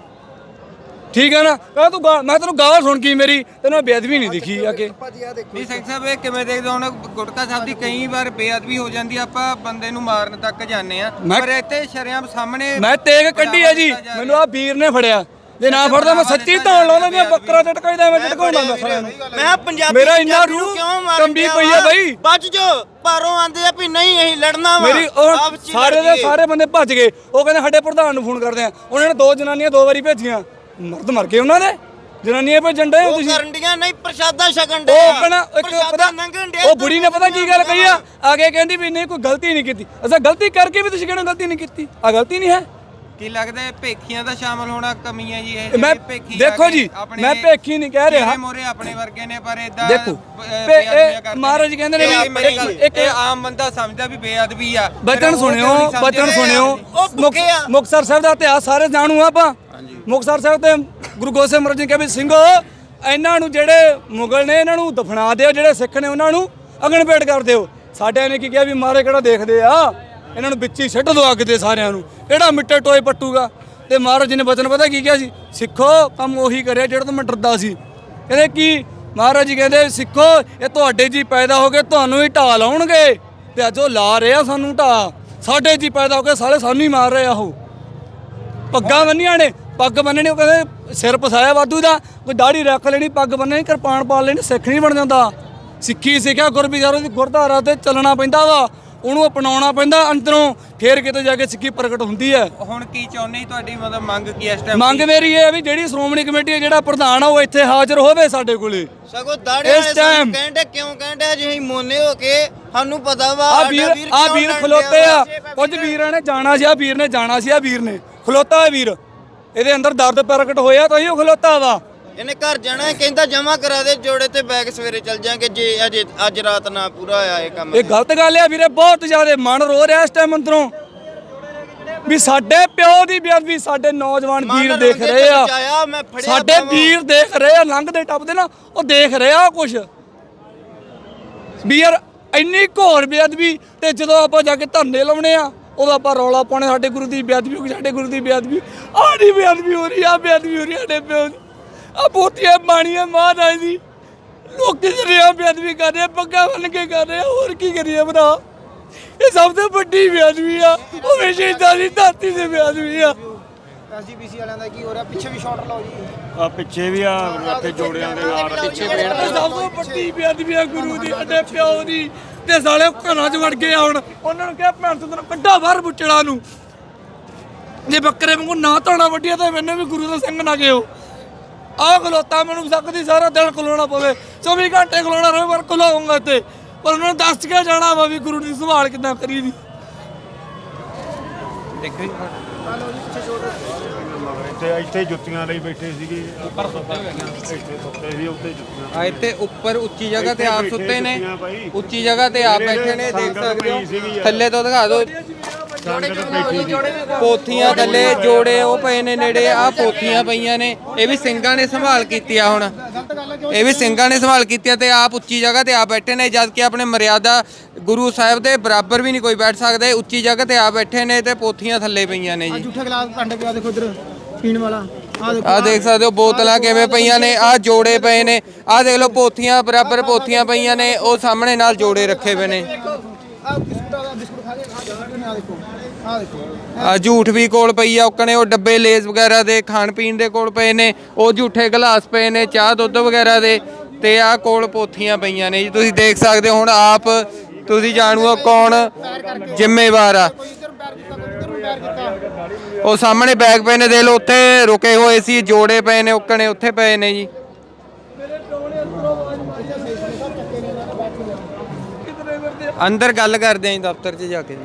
S5: ਠੀਕ ਹੈ ਨਾ? ਕਹ ਤੂੰ ਗਾਲ ਮੈਂ ਤੈਨੂੰ ਗਾਲ ਸੁਣ ਗਈ ਮੇਰੀ ਤੈਨੂੰ ਮੈਂ ਬੇਅਦਬੀ ਨਹੀਂ ਦਿਖੀ ਆ ਕੇ।
S6: ਭਾਜੀ ਆ ਦੇਖੋ
S2: ਨਹੀਂ ਸਿੰਘ ਸਾਹਿਬ ਇਹ ਕਿਵੇਂ ਦੇਖਦੇ ਹੋ? ਹੁਣ ਗੁਟਕਾ ਸਾਹਿਬ ਦੀ ਕਈ ਵਾਰ ਬੇਅਦਬੀ ਹੋ ਜਾਂਦੀ ਆ, ਆਪਾਂ ਬੰਦੇ ਨੂੰ ਮਾਰਨ ਤੱਕ ਜਾਂਦੇ ਆ।
S5: ਮੈਂ-
S2: ਪਰ ਇੱਥੇ ਸ਼ਰਿਆਮ ਸਾਹਮਣੇ
S5: ਮੈਂ ਤੇਗ ਕੱਢੀ ਹੈ ਜੀ। ਮੈਨੂੰ ਆ ਵੀਰ ਨੇ ਫੜਿਆ। ਜੇ ਨਾ ਫੜਦਾ ਮੈਂ ਸੱਚੀ ਧੌਣ ਲਾਉਂਦਾ ਦੀਆਂ ਬੱਕਰਾ ਟਟਕਾਈਦਾ ਮੈਂ ਟਟਕਾਉਂਦਾ ਮੈਂ ਸਾਰਿਆਂ ਨੂੰ।
S7: ਮੈਂ ਪੰਜਾਬੀ
S5: ਮੇਰਾ ਇੰਨਾ
S7: ਪੰਜਾਬੀ ਨੂੰ
S5: ਰੂਹ
S7: ਕਿਉਂ ਮਾਰਨ
S5: ਕੰਬੀ
S7: ਡਿਆ
S5: ਪਈ ਆ
S7: ਵਾ?
S5: ਬਈ।
S7: ਬਚ ਜੋ ਪਰੋਂ ਆਂਦੇ ਆ ਵੀ ਨਹੀਂ ਅਸੀਂ ਲੜਨਾ ਵਾ।
S5: ਮੇਰੀ ਉਹ
S7: ਆਪਸ 'ਚ ਹੀ
S5: ਸਾਰੇ ਦੇ
S7: ਲੜੀਏ।
S5: ਸਾਰੇ ਬੰਦੇ ਭੱਜ ਗਏ। ਉਹ ਕਹਿੰਦੇ ਸਾਡੇ ਪ੍ਰਧਾਨ ਨੂੰ ਫੋਨ ਕਰਦੇ ਆ। ਉਹਨਾਂ ਨੇ ਦੋ ਜਨਾਨੀਆਂ ਦੋ ਵਾਰੀ ਭੇਜੀਆਂ। ਮਰਦ ਮਰ ਗਏ ਉਹਨਾਂ ਦੇ? ਜਨਾਨੀਆਂ ਭੇਜਣ ਦੇ
S7: ਉਹ
S5: ਤੁਸੀਂ?
S7: ਕਰਨ ਡੀਆਂ ਨਹੀਂ ਪ੍ਰਸ਼ਾਦਾ ਛਕਣ
S5: ਉਹ
S7: ਡਿਆ।
S5: ਆਪਣਾ ਇੱਕ ਪਤਾ ਉਹ ਬੁੜੀ ਨੇ ਪਤਾ ਕੀ ਗੱਲ ਕਹੀ ਆ? ਆਗੇ ਕਹਿੰਦੀ ਵੀ ਨਹੀਂ ਕੋਈ ਗਲਤੀ ਨਹੀਂ ਕੀਤੀ। ਅਸਾਂ ਗਲਤੀ ਕਰਕੇ ਵੀ ਤੁਸੀਂ ਕਹਿੰਦੇ ਗਲਤੀ ਨਹੀਂ ਕੀਤੀ? ਆ ਗਲਤੀ ਨਹੀਂ ਹੈ?
S2: ਕੀ ਲੱਗਦਾ ਹੈ ਭੇਖੀਆਂ ਦਾ ਸ਼ਾਮਲ ਹੋਣਾ ਕਮੀ ਹੈ ਜੀ? ਇਹ
S5: ਮੈਂ-
S2: ਭੇਖੀ
S5: ਦੇਖੋ ਜੀ, ਮੈਂ ਭੇਖੀ ਨਹੀਂ ਕਹਿ ਰਿਹਾ।
S2: ਮੋਰੇ ਆਪਣੇ ਵਰਗੇ ਨੇ ਪਰ ਇਦਾਂ
S5: ਦੇਖੋ, ਮਹਾਰਾਜ ਕਹਿੰਦੇ ਨੇ ਵੀ ਇੱਕ-
S2: ਆਮ ਬੰਦਾ ਸਮਝਦਾ ਵੀ ਬੇਅਦਬੀ ਆ।
S5: ਬਚਨ
S2: ਉਹ
S5: ਸੁਣਿਓ? ਬਚਨ ਸੁਣਿਓ।
S7: ਉਹ।
S5: ਮੁਕਤਸਰ ਸਾਹਿਬ ਦਾ ਇਤਿਹਾਸ ਸਾਰੇ ਜਾਣੂ ਆ ਆਪਾਂ। ਮੁਕਤਸਰ ਸਾਹਿਬ ਤੇ ਗੁਰੂ ਗੋਬਿੰਦ ਸਿੰਘ ਮਹਾਰਾਜ ਨੇ ਕਿਹਾ ਵੀ ਸਿੰਘੋ, ਇਹਨਾਂ ਨੂੰ ਜਿਹੜੇ ਮੁਗਲ ਨੇ ਇਹਨਾਂ ਨੂੰ ਦਫਨਾ ਦਿਓ, ਜਿਹੜੇ ਸਿੱਖ ਨੇ ਉਹਨਾਂ ਨੂੰ ਅਗਨ ਭੇਟ ਕਰ ਦਿਓ। ਸਾਡਿਆਂ ਨੇ ਕੀ ਕਿਹਾ ਵੀ ਮਾਰੇ ਕਿਹੜਾ ਦੇਖਦੇ ਆ? ਇਹਨਾਂ ਨੂੰ ਵਿੱਚ ਹੀ ਛੱਡ ਦਿਓ ਅੱਗ ਦੇ ਸਾਰਿਆਂ ਨੂੰ। ਕਿਹੜਾ ਮਿੱਟੇ ਟੋਏ ਪੱਟੂਗਾ? ਤੇ ਮਹਾਰਾਜ ਜੀ ਨੇ ਬਚਨ ਪਤਾ ਕੀ ਕਿਹਾ ਸੀ? ਸਿੱਖੋ, ਕੰਮ ਉਹੀ ਕਰਿਆ ਜਿਹੜਾ ਤੋਂ ਮੈਂ ਡਰਦਾ ਸੀ। ਕਹਿੰਦੇ ਕੀ? ਮਹਾਰਾਜ ਜੀ ਕਹਿੰਦੇ, ਸਿੱਖੋ, ਇਹ ਤੁਹਾਡੇ ਜੀ ਪੈਦਾ ਹੋ ਕੇ ਤੁਹਾਨੂੰ ਹੀ ਢਾਲ ਲਾਉਣਗੇ। ਤੇ ਅੱਜ ਉਹ ਲਾ ਰਹੇ ਆ ਸਾਨੂੰ ਢਾ ਸਾਡੇ ਜੀ ਪੈਦਾ ਹੋ ਕੇ ਸਾਰੇ ਸਾਨੂੰ ਹੀ ਮਾਰ ਰਹੇ ਆ ਉਹ। ਪੱਗਾਂ ਬੰਨੀਆਂ ਨੇ। ਪੱਗ ਬੰਨਣੀ ਉਹ ਕਹਿੰਦੇ ਸਿਰ ਪਸਾਇਆ ਵਾਧੂ ਦਾ ਕੋਈ ਦਾੜੀ ਰੱਖ ਲੈਣੀ ਪੱਗ ਬੰਨਣੀ ਕਿਰਪਾਨ ਪਾ ਲੈਣੀ ਸਿੱਖ ਨਹੀਂ ਬਣ ਜਾਂਦਾ। ਸਿੱਖੀ ਸਿੱਖਿਆ ਗੁਰਬਿਚਾਰੋ ਦੀ ਗੁਰਧਾਰਾ ਤੇ ਚੱਲਣਾ ਪੈਂਦਾ ਵਾ ਉਹਨੂੰ ਅਪਣਾਉਣਾ ਪੈਂਦਾ ਅੰਦਰੋਂ ਫੇਰ ਕਿਤੇ ਜਾ ਕੇ ਸਿੱਖੀ ਪ੍ਰਗਟ ਹੁੰਦੀ ਹੈ।
S2: ਹੁਣ ਕੀ ਚਾਹੁੰਦੇ ਤੁਹਾਡੀ ਮਤਲਬ ਮੰਗ ਕੀ ਇਸ ਟਾਈਮ
S5: ਮੰਗ ਮੇਰੀ ਇਹ ਹੈ ਵੀ ਜਿਹੜੀ ਸ਼੍ਰੋਮਣੀ ਕਮੇਟੀ ਹੈ ਜਿਹੜਾ ਪ੍ਰਧਾਨ ਆ ਉਹ ਇੱਥੇ ਹਾਜ਼ਰ ਹੋਵੇ ਸਾਡੇ ਕੋਲੇ।
S7: ਸਗੋ ਦਾੜੇ
S5: ਇਸ
S7: ਵਾਲੇ
S5: time-
S7: ਕਹਿੰਦੇ ਕਿਉਂ ਕਹਿੰਦੇ ਜੇ ਅਸੀਂ ਮੋਨੇ ਹੋ ਕੇ ਸਾਨੂੰ ਪਤਾ ਵਾ
S5: ਆ ਵੀਰ ਆ ਵੀਰ ਖਲੋਤੇ ਆ। ਕੁਝ ਵੀਰਾਂ ਨੇ ਜਾਣਾ ਸੀ ਆ ਵੀਰ ਨੇ ਜਾਣਾ ਸੀ ਆ ਵੀਰ ਨੇ। ਖਲੋਤਾ ਹੈ ਵੀਰ। ਇਹਦੇ ਅੰਦਰ ਦਰਦ ਪ੍ਰਗਟ ਹੋਇਆ ਤਾਂ ਹੀ ਉਹ ਖਲੋਤਾ ਵਾ।
S7: ਇਹਨੇ ਘਰ ਜਾਣਾ ਹੈ, ਕਹਿੰਦਾ ਜਮਾ ਕਰਾ ਦੇ ਜੋੜੇ ਤੇ ਬੈਗ ਸਵੇਰੇ ਚੱਲ ਜਾਾਂਗੇ ਜੇ ਅਜੇ ਅੱਜ ਰਾਤ ਨਾ ਪੂਰਾ ਹੋਇਆ ਇਹ ਕੰਮ।
S5: ਇਹ ਗਲਤ ਗੱਲ ਆ ਵੀਰੇ ਬਹੁਤ ਜ਼ਿਆਦਾ ਮਨ ਰੋ ਰਿਹਾ ਇਸ ਟਾਈਮ ਅੰਦਰੋਂ। ਵੀ ਸਾਡੇ ਪਿਓ ਦੀ ਬੇਅਦਬੀ ਸਾਡੇ ਨੌਜਵਾਨ ਵੀਰ ਦੇਖ ਰਹੇ ਆ। ਸਾਡੇ। ਵੀਰ ਦੇਖ ਰਹੇ ਆ ਲੰਘਦੇ ਟੱਪਦੇ ਨਾ ਉਹ ਦੇਖ ਰਹੇ ਆ ਕੁਛ। ਵੀ ਯਾਰ ਇੰਨੀ ਘੋਰ ਬੇਅਦਬੀ ਤੇ ਜਦੋਂ ਆਪਾਂ ਜਾ ਕੇ ਧਰਨੇ ਲਾਉਣੇ ਆ ਉਦੋਂ ਆਪਾਂ ਰੌਲਾ ਪਾਉਣੇ ਸਾਡੇ ਗੁਰੂ ਦੀ ਬੇਅਦਬੀ ਹੋ ਗਈ ਸਾਡੇ ਗੁਰੂ ਦੀ ਬੇਅਦਬੀ। ਆਹ ਨਹੀਂ ਬੇਅਦਬੀ ਹੋ ਰਹੀ ਆ ਬੇਅਦਬੀ ਹੋ ਰਹੀ ਆ ਸਾਡੇ ਪਿਓ ਦੀ। ਆ ਪੋਤੀਆਂ ਬਾਣੀਆਂ ਮਹਾਰਾਜ ਦੀ। ਲੋਕੀ ਜਿਹੜਿਆ ਬੇਅਦਬੀ ਕਰ ਰਹੇ ਪੱਗਾਂ ਬੰਨ ਕੇ ਕਰ ਰਹੇ ਹੋਰ ਕੀ ਕਰੀਏ ਭਰਾ? ਇਹ ਸਭ ਤੋਂ ਵੱਡੀ ਬੇਅਦਬੀ ਆ। ਉਹ ਵੀ ਸ਼ਹੀਦਾਂ ਦੀ ਧਰਤੀ ਤੇ ਬੇਅਦਬੀ ਆ।
S6: ਐਸਜੀਪੀਸੀ ਵਾਲਿਆਂ ਦਾ ਕੀ ਹੋ ਰਿਹਾ? ਪਿੱਛੇ ਵੀ ਸ਼ਾਟ ਲਾਓ ਜੀ।
S8: ਆ ਪਿੱਛੇ ਵੀ ਆ ਇੱਥੇ ਜੋੜਿਆਂ ਦੇ ਨਾਲ ਪਿੱਛੇ
S5: ਇਹ ਸਭ ਤੋਂ ਵੱਡੀ ਬੇਅਦਬੀ ਆ ਗੁਰੂ ਦੀ ਸਾਡੇ ਪਿਓ ਦੀ। ਤੇ ਸਾਲੇ ਘਰਾਂ 'ਚ ਵੜ ਗਏ ਆ ਹੁਣ। ਉਹਨਾਂ ਨੂੰ ਕਿਹਾ ਭੈਣ ਤੋਂ ਤੈਨੂੰ ਕੱਢਾ ਬਾਹਰ ਬੁੱਚੜਾ ਨੂੰ। ਜੇ ਬੱਕਰੇ ਵਾਂਗੂ ਨਾ ਧੋਣਾ ਵੱਡਿਆ ਤਾਂ ਮੈਨੂੰ ਵੀ ਗੁਰੂ ਦਾ ਸਿੰਘ ਨਾ ਗਿਓ ਆਹ ਖਲੋਤਾ ਮੈਨੂੰ ਸਕਦੀ ਸਾਰਾ ਦਿਨ ਖਲੋਣਾ ਪਵੇ। 24 ਘੰਟੇ ਖਲੋਣਾ ਰਹੇ ਪਰ ਖਲੋਊਂਗਾ ਤੇ ਪਰ ਉਹਨਾਂ ਨੂੰ ਦੱਸ ਕੇ ਜਾਣਾ ਵਾ ਵੀ ਗੁਰੂ ਦੀ ਸੰਭਾਲ ਕਿੱਦਾਂ ਕਰੀ ਦੀ
S2: ਦੇਖੋ ਜੀ।
S8: ਇੱਥੇ ਇੱਥੇ ਜੁੱਤੀਆਂ ਲਈ ਬੈਠੇ ਸੀਗੇ। ਉੱਪਰ ਸੁੱਤੇ ਇੱਥੇ ਸੁੱਤੇ ਸੀ ਉੱਤੇ ਜੁੱਤੀਆਂ
S2: ਆ ਇੱਥੇ ਉੱਪਰ ਉੱਚੀ ਜਗ੍ਹਾ ਤੇ ਆਪ ਸੁੱਤੇ ਨੇ। ਉੱਚੀ ਜਗ੍ਹਾ ਤੇ ਆਪ ਬੈਠੇ ਨੇ ਦੇਖ ਸਕਦੇ ਹੋ। ਥੱਲੇ ਤੋਂ ਦਿਖਾ ਦਿਓ। ਪੋਥੀਆਂ ਥੱਲੇ ਜੋੜੇ ਉਹ ਪਏ ਨੇ ਨੇੜੇ ਆ ਪੋਥੀਆਂ ਪਈਆਂ ਨੇ। ਇਹ ਵੀ ਸਿੰਘਾਂ ਨੇ ਸੰਭਾਲ ਕੀਤੀ ਆ ਹੁਣ। ਇਹ ਵੀ ਸਿੰਘਾਂ ਨੇ ਸੰਭਾਲ ਕੀਤੀ ਆ ਤੇ ਆਪ ਉੱਚੀ ਜਗ੍ਹਾ ਤੇ ਆ ਬੈਠੇ ਨੇ ਜਦ ਕਿ ਆਪਣੇ ਮਰਿਆਦਾ ਗੁਰੂ ਸਾਹਿਬ ਦੇ ਬਰਾਬਰ ਵੀ ਨਹੀਂ ਕੋਈ ਬੈਠ ਸਕਦੇ। ਉੱਚੀ ਜਗ੍ਹਾ ਤੇ ਆ ਬੈਠੇ ਨੇ ਤੇ ਪੋਥੀਆਂ ਥੱਲੇ ਪਈਆਂ ਨੇ ਜੀ।
S6: ਝੂਠੇ ਗਲਾਸ ਭਾਂਡੇ ਪਿਆ ਦੇਖੋ ਇਧਰ। ਪੀਣ ਵਾਲਾ। ਆ ਦੇਖੋ
S2: ਆ ਦੇਖ ਸਕਦੇ ਹੋ ਬੋਤਲਾਂ ਕਿਵੇਂ ਪਈਆਂ ਨੇ ਆ ਜੋੜੇ ਪਏ ਨੇ। ਆ ਦੇਖ ਲਓ ਪੋਥੀਆਂ ਬਰਾਬਰ ਪੋਥੀਆਂ ਪਈਆਂ ਨੇ ਉਹ ਸਾਹਮਣੇ ਨਾਲ ਜੋੜੇ ਰੱਖੇ ਪਏ ਨੇ।
S6: ਆ ਬਿਸਕੁਟ ਆ ਬਿਸਕੁਟ ਖਾ ਕੇ ਆ ਦੇਖੋ। ਆ ਦੇਖੋ।
S2: ਆ ਝੂਠ ਵੀ ਕੋਲ ਪਈ ਆ ਉਹਕਣੇ ਉਹ ਡੱਬੇ ਲੇਜ਼ ਵਗੈਰਾ ਦੇ ਖਾਣ ਪੀਣ ਦੇ ਕੋਲ ਪਏ ਨੇ ਉਹ ਝੂਠੇ ਗਲਾਸ ਪਏ ਨੇ ਚਾਹ ਦੁੱਧ ਵਗੈਰਾ ਦੇ ਤੇ ਆ ਕੋਲ ਪੋਥੀਆਂ ਪਈਆਂ ਨੇ। ਜੀ ਤੁਸੀਂ ਦੇਖ ਸਕਦੇ ਹੋ ਹੁਣ ਆਪ ਤੁਸੀਂ ਜਾਣੂ ਹੋ ਕੌਣ ਜ਼ਿੰਮੇਵਾਰ ਆ। ਉਹ ਸਾਹਮਣੇ ਬੈਗ ਪਏ ਨੇ ਦੇਖ ਲਓ ਉੱਥੇ ਰੁਕੇ ਹੋਏ ਸੀ ਜੋੜੇ ਪਏ ਨੇ ਉੱਕਣੇ ਉੱਥੇ ਪਏ ਨੇ ਜੀ। ਅੰਦਰ ਗੱਲ ਕਰਦੇ ਆਂ ਜੀ ਦਫ਼ਤਰ 'ਚ ਜਾ ਕੇ ਜੀ।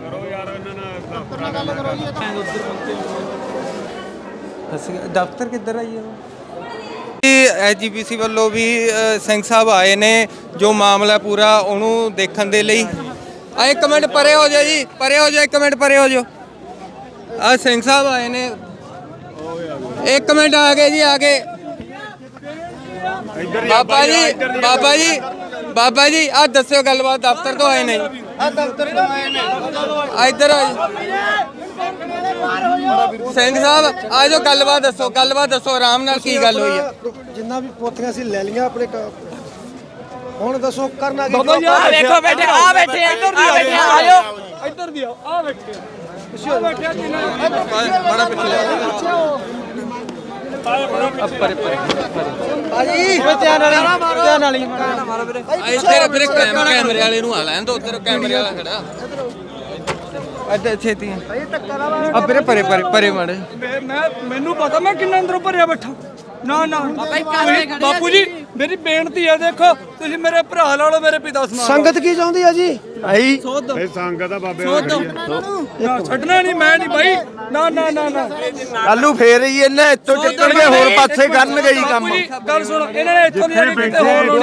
S2: ਅਸੀਂ ਦਫ਼ਤਰ ਕਿੱਧਰ ਆ ਜੀ ਇਹ? ਐਜੀਪੀਸੀ ਵੱਲੋਂ ਵੀ ਅ, ਸਿੰਘ ਸਾਹਿਬ ਆਏ ਨੇ ਜੋ ਮਾਮਲਾ ਪੂਰਾ ਉਹਨੂੰ ਦੇਖਣ ਦੇ ਲਈ। ਆ ਇੱਕ ਮਿੰਟ ਪਰੇ ਹੋ ਜਾਓ ਜੀ ਪਰੇ ਹੋ ਜਾਓ ਇੱਕ ਮਿੰਟ ਪਰੇ ਹੋ ਜਾਓ। ਆ ਸਿੰਘ ਸਾਹਿਬ ਆਏ ਨੇ। ਇੱਕ ਮਿੰਟ ਆ ਗਏ ਜੀ ਆ ਗਏ। ਬਾਬਾ ਜੀ ਬਾਬਾ ਜੀ ਬਾਬਾ ਜੀ ਆ ਦੱਸਿਓ ਗੱਲਬਾਤ ਦਫ਼ਤਰ ਤੋਂ ਆਏ ਨੇ।
S7: ਆ ਦਫ਼ਤਰ ਤੋਂ ਆਏ ਨੇ
S2: ਆ ਇੱਧਰ ਆ ਸਿੰਘ ਸਾਹਿਬ ਆ ਜੋ ਗੱਲਬਾਤ ਦੱਸੋ ਗੱਲਬਾਤ ਦੱਸੋ ਆਰਾਮ ਨਾਲ ਕੀ ਗੱਲ ਹੋਈ ਹੈ
S6: ਜਿੰਨਾ ਵੀ ਪੋਥੀਆਂ ਸੀ ਲੈ ਲੀਆਂ ਆਪਣੇ ਕ- ਹੁਣ ਦੱਸੋ ਕਰਨਾ ਕੀ
S5: ਬਾਬਾ ਜੀ ਆ ਵੇਖੋ ਬੈਠੇ ਆ ਬੈਠੇ ਇੱਧਰ ਦੀ ਆਇਓ ਇੱਧਰ ਦੀ ਆਓ ਆ ਬੈਠੇ। ਆ ਬੈਠੇ ਆ ਜਿਨ੍ਹਾਂ ਨੇ
S2: ਬੜਾ ਪਿੱਛੇ ਲੈ ਪਰੇ ਪਰੇ
S6: ਭਾਜੀ ਧਿਆਨ ਵਾਲੀ ਧਿਆਨ ਵਾਲੀ
S2: ਇੱਧਰ ਫਿਰ ਕੈਮ ਕੈਮਰੇ ਵਾਲੇ ਨੂੰ ਆ ਲੈਣ ਦੋ ਉੱਧਰ ਕੈਮਰੇ ਵਾਲਾ ਖੜਾ। ਅੱਡੇ ਛੇਤੀ। ਆ ਪਰੇ ਪਰੇ ਪਰੇ ਪਰੇ ਮੜ।
S5: ਮੈਂ ਮੈਂ- ਮੈਨੂੰ ਪਤਾ ਮੈਂ ਕਿੰਨਾ ਅੰਦਰੋਂ ਭਰਿਆ ਬੈਠਾ। ਨਾ ਨਾ। ਬਾਪੂ ਜੀ ਮੇਰੀ ਬੇਨਤੀ ਹੈ ਦੇਖੋ। ਤੁਸੀਂ ਮੇਰੇ ਭਰਾ ਨਾਲੋਂ ਮੇਰੇ ਪਿਤਾ ਸਮਾਨ ਹੋ।
S6: ਸੰਗਤ ਕੀ ਚਾਹੁੰਦੀ ਆ ਜੀ? ਆਈ।
S8: ਇਹ ਸੰਗਤ ਆ ਬਾਬੇ ਆ।
S5: ਨਾ ਛੱਡਣਾ ਨਹੀਂ ਮੈਂ ਨਹੀਂ ਬਾਈ। ਨਾ ਨਾ ਨਾ ਨਾ।
S9: ਕੱਲੂ ਫੇਰ ਹੀ ਇਹਨੇ ਇੱਥੋਂ ਚੱਕਣਗੇ ਹੋਰ ਪਾਸੇ ਕਰਨਗੇ ਜੀ ਕੰਮ।
S5: ਗੱਲ ਸੁਣ ਇਹਨਾਂ ਨੇ ਇੱਥੋਂ ਨਹੀਂ ਕਿਤੇ ਹੋਰ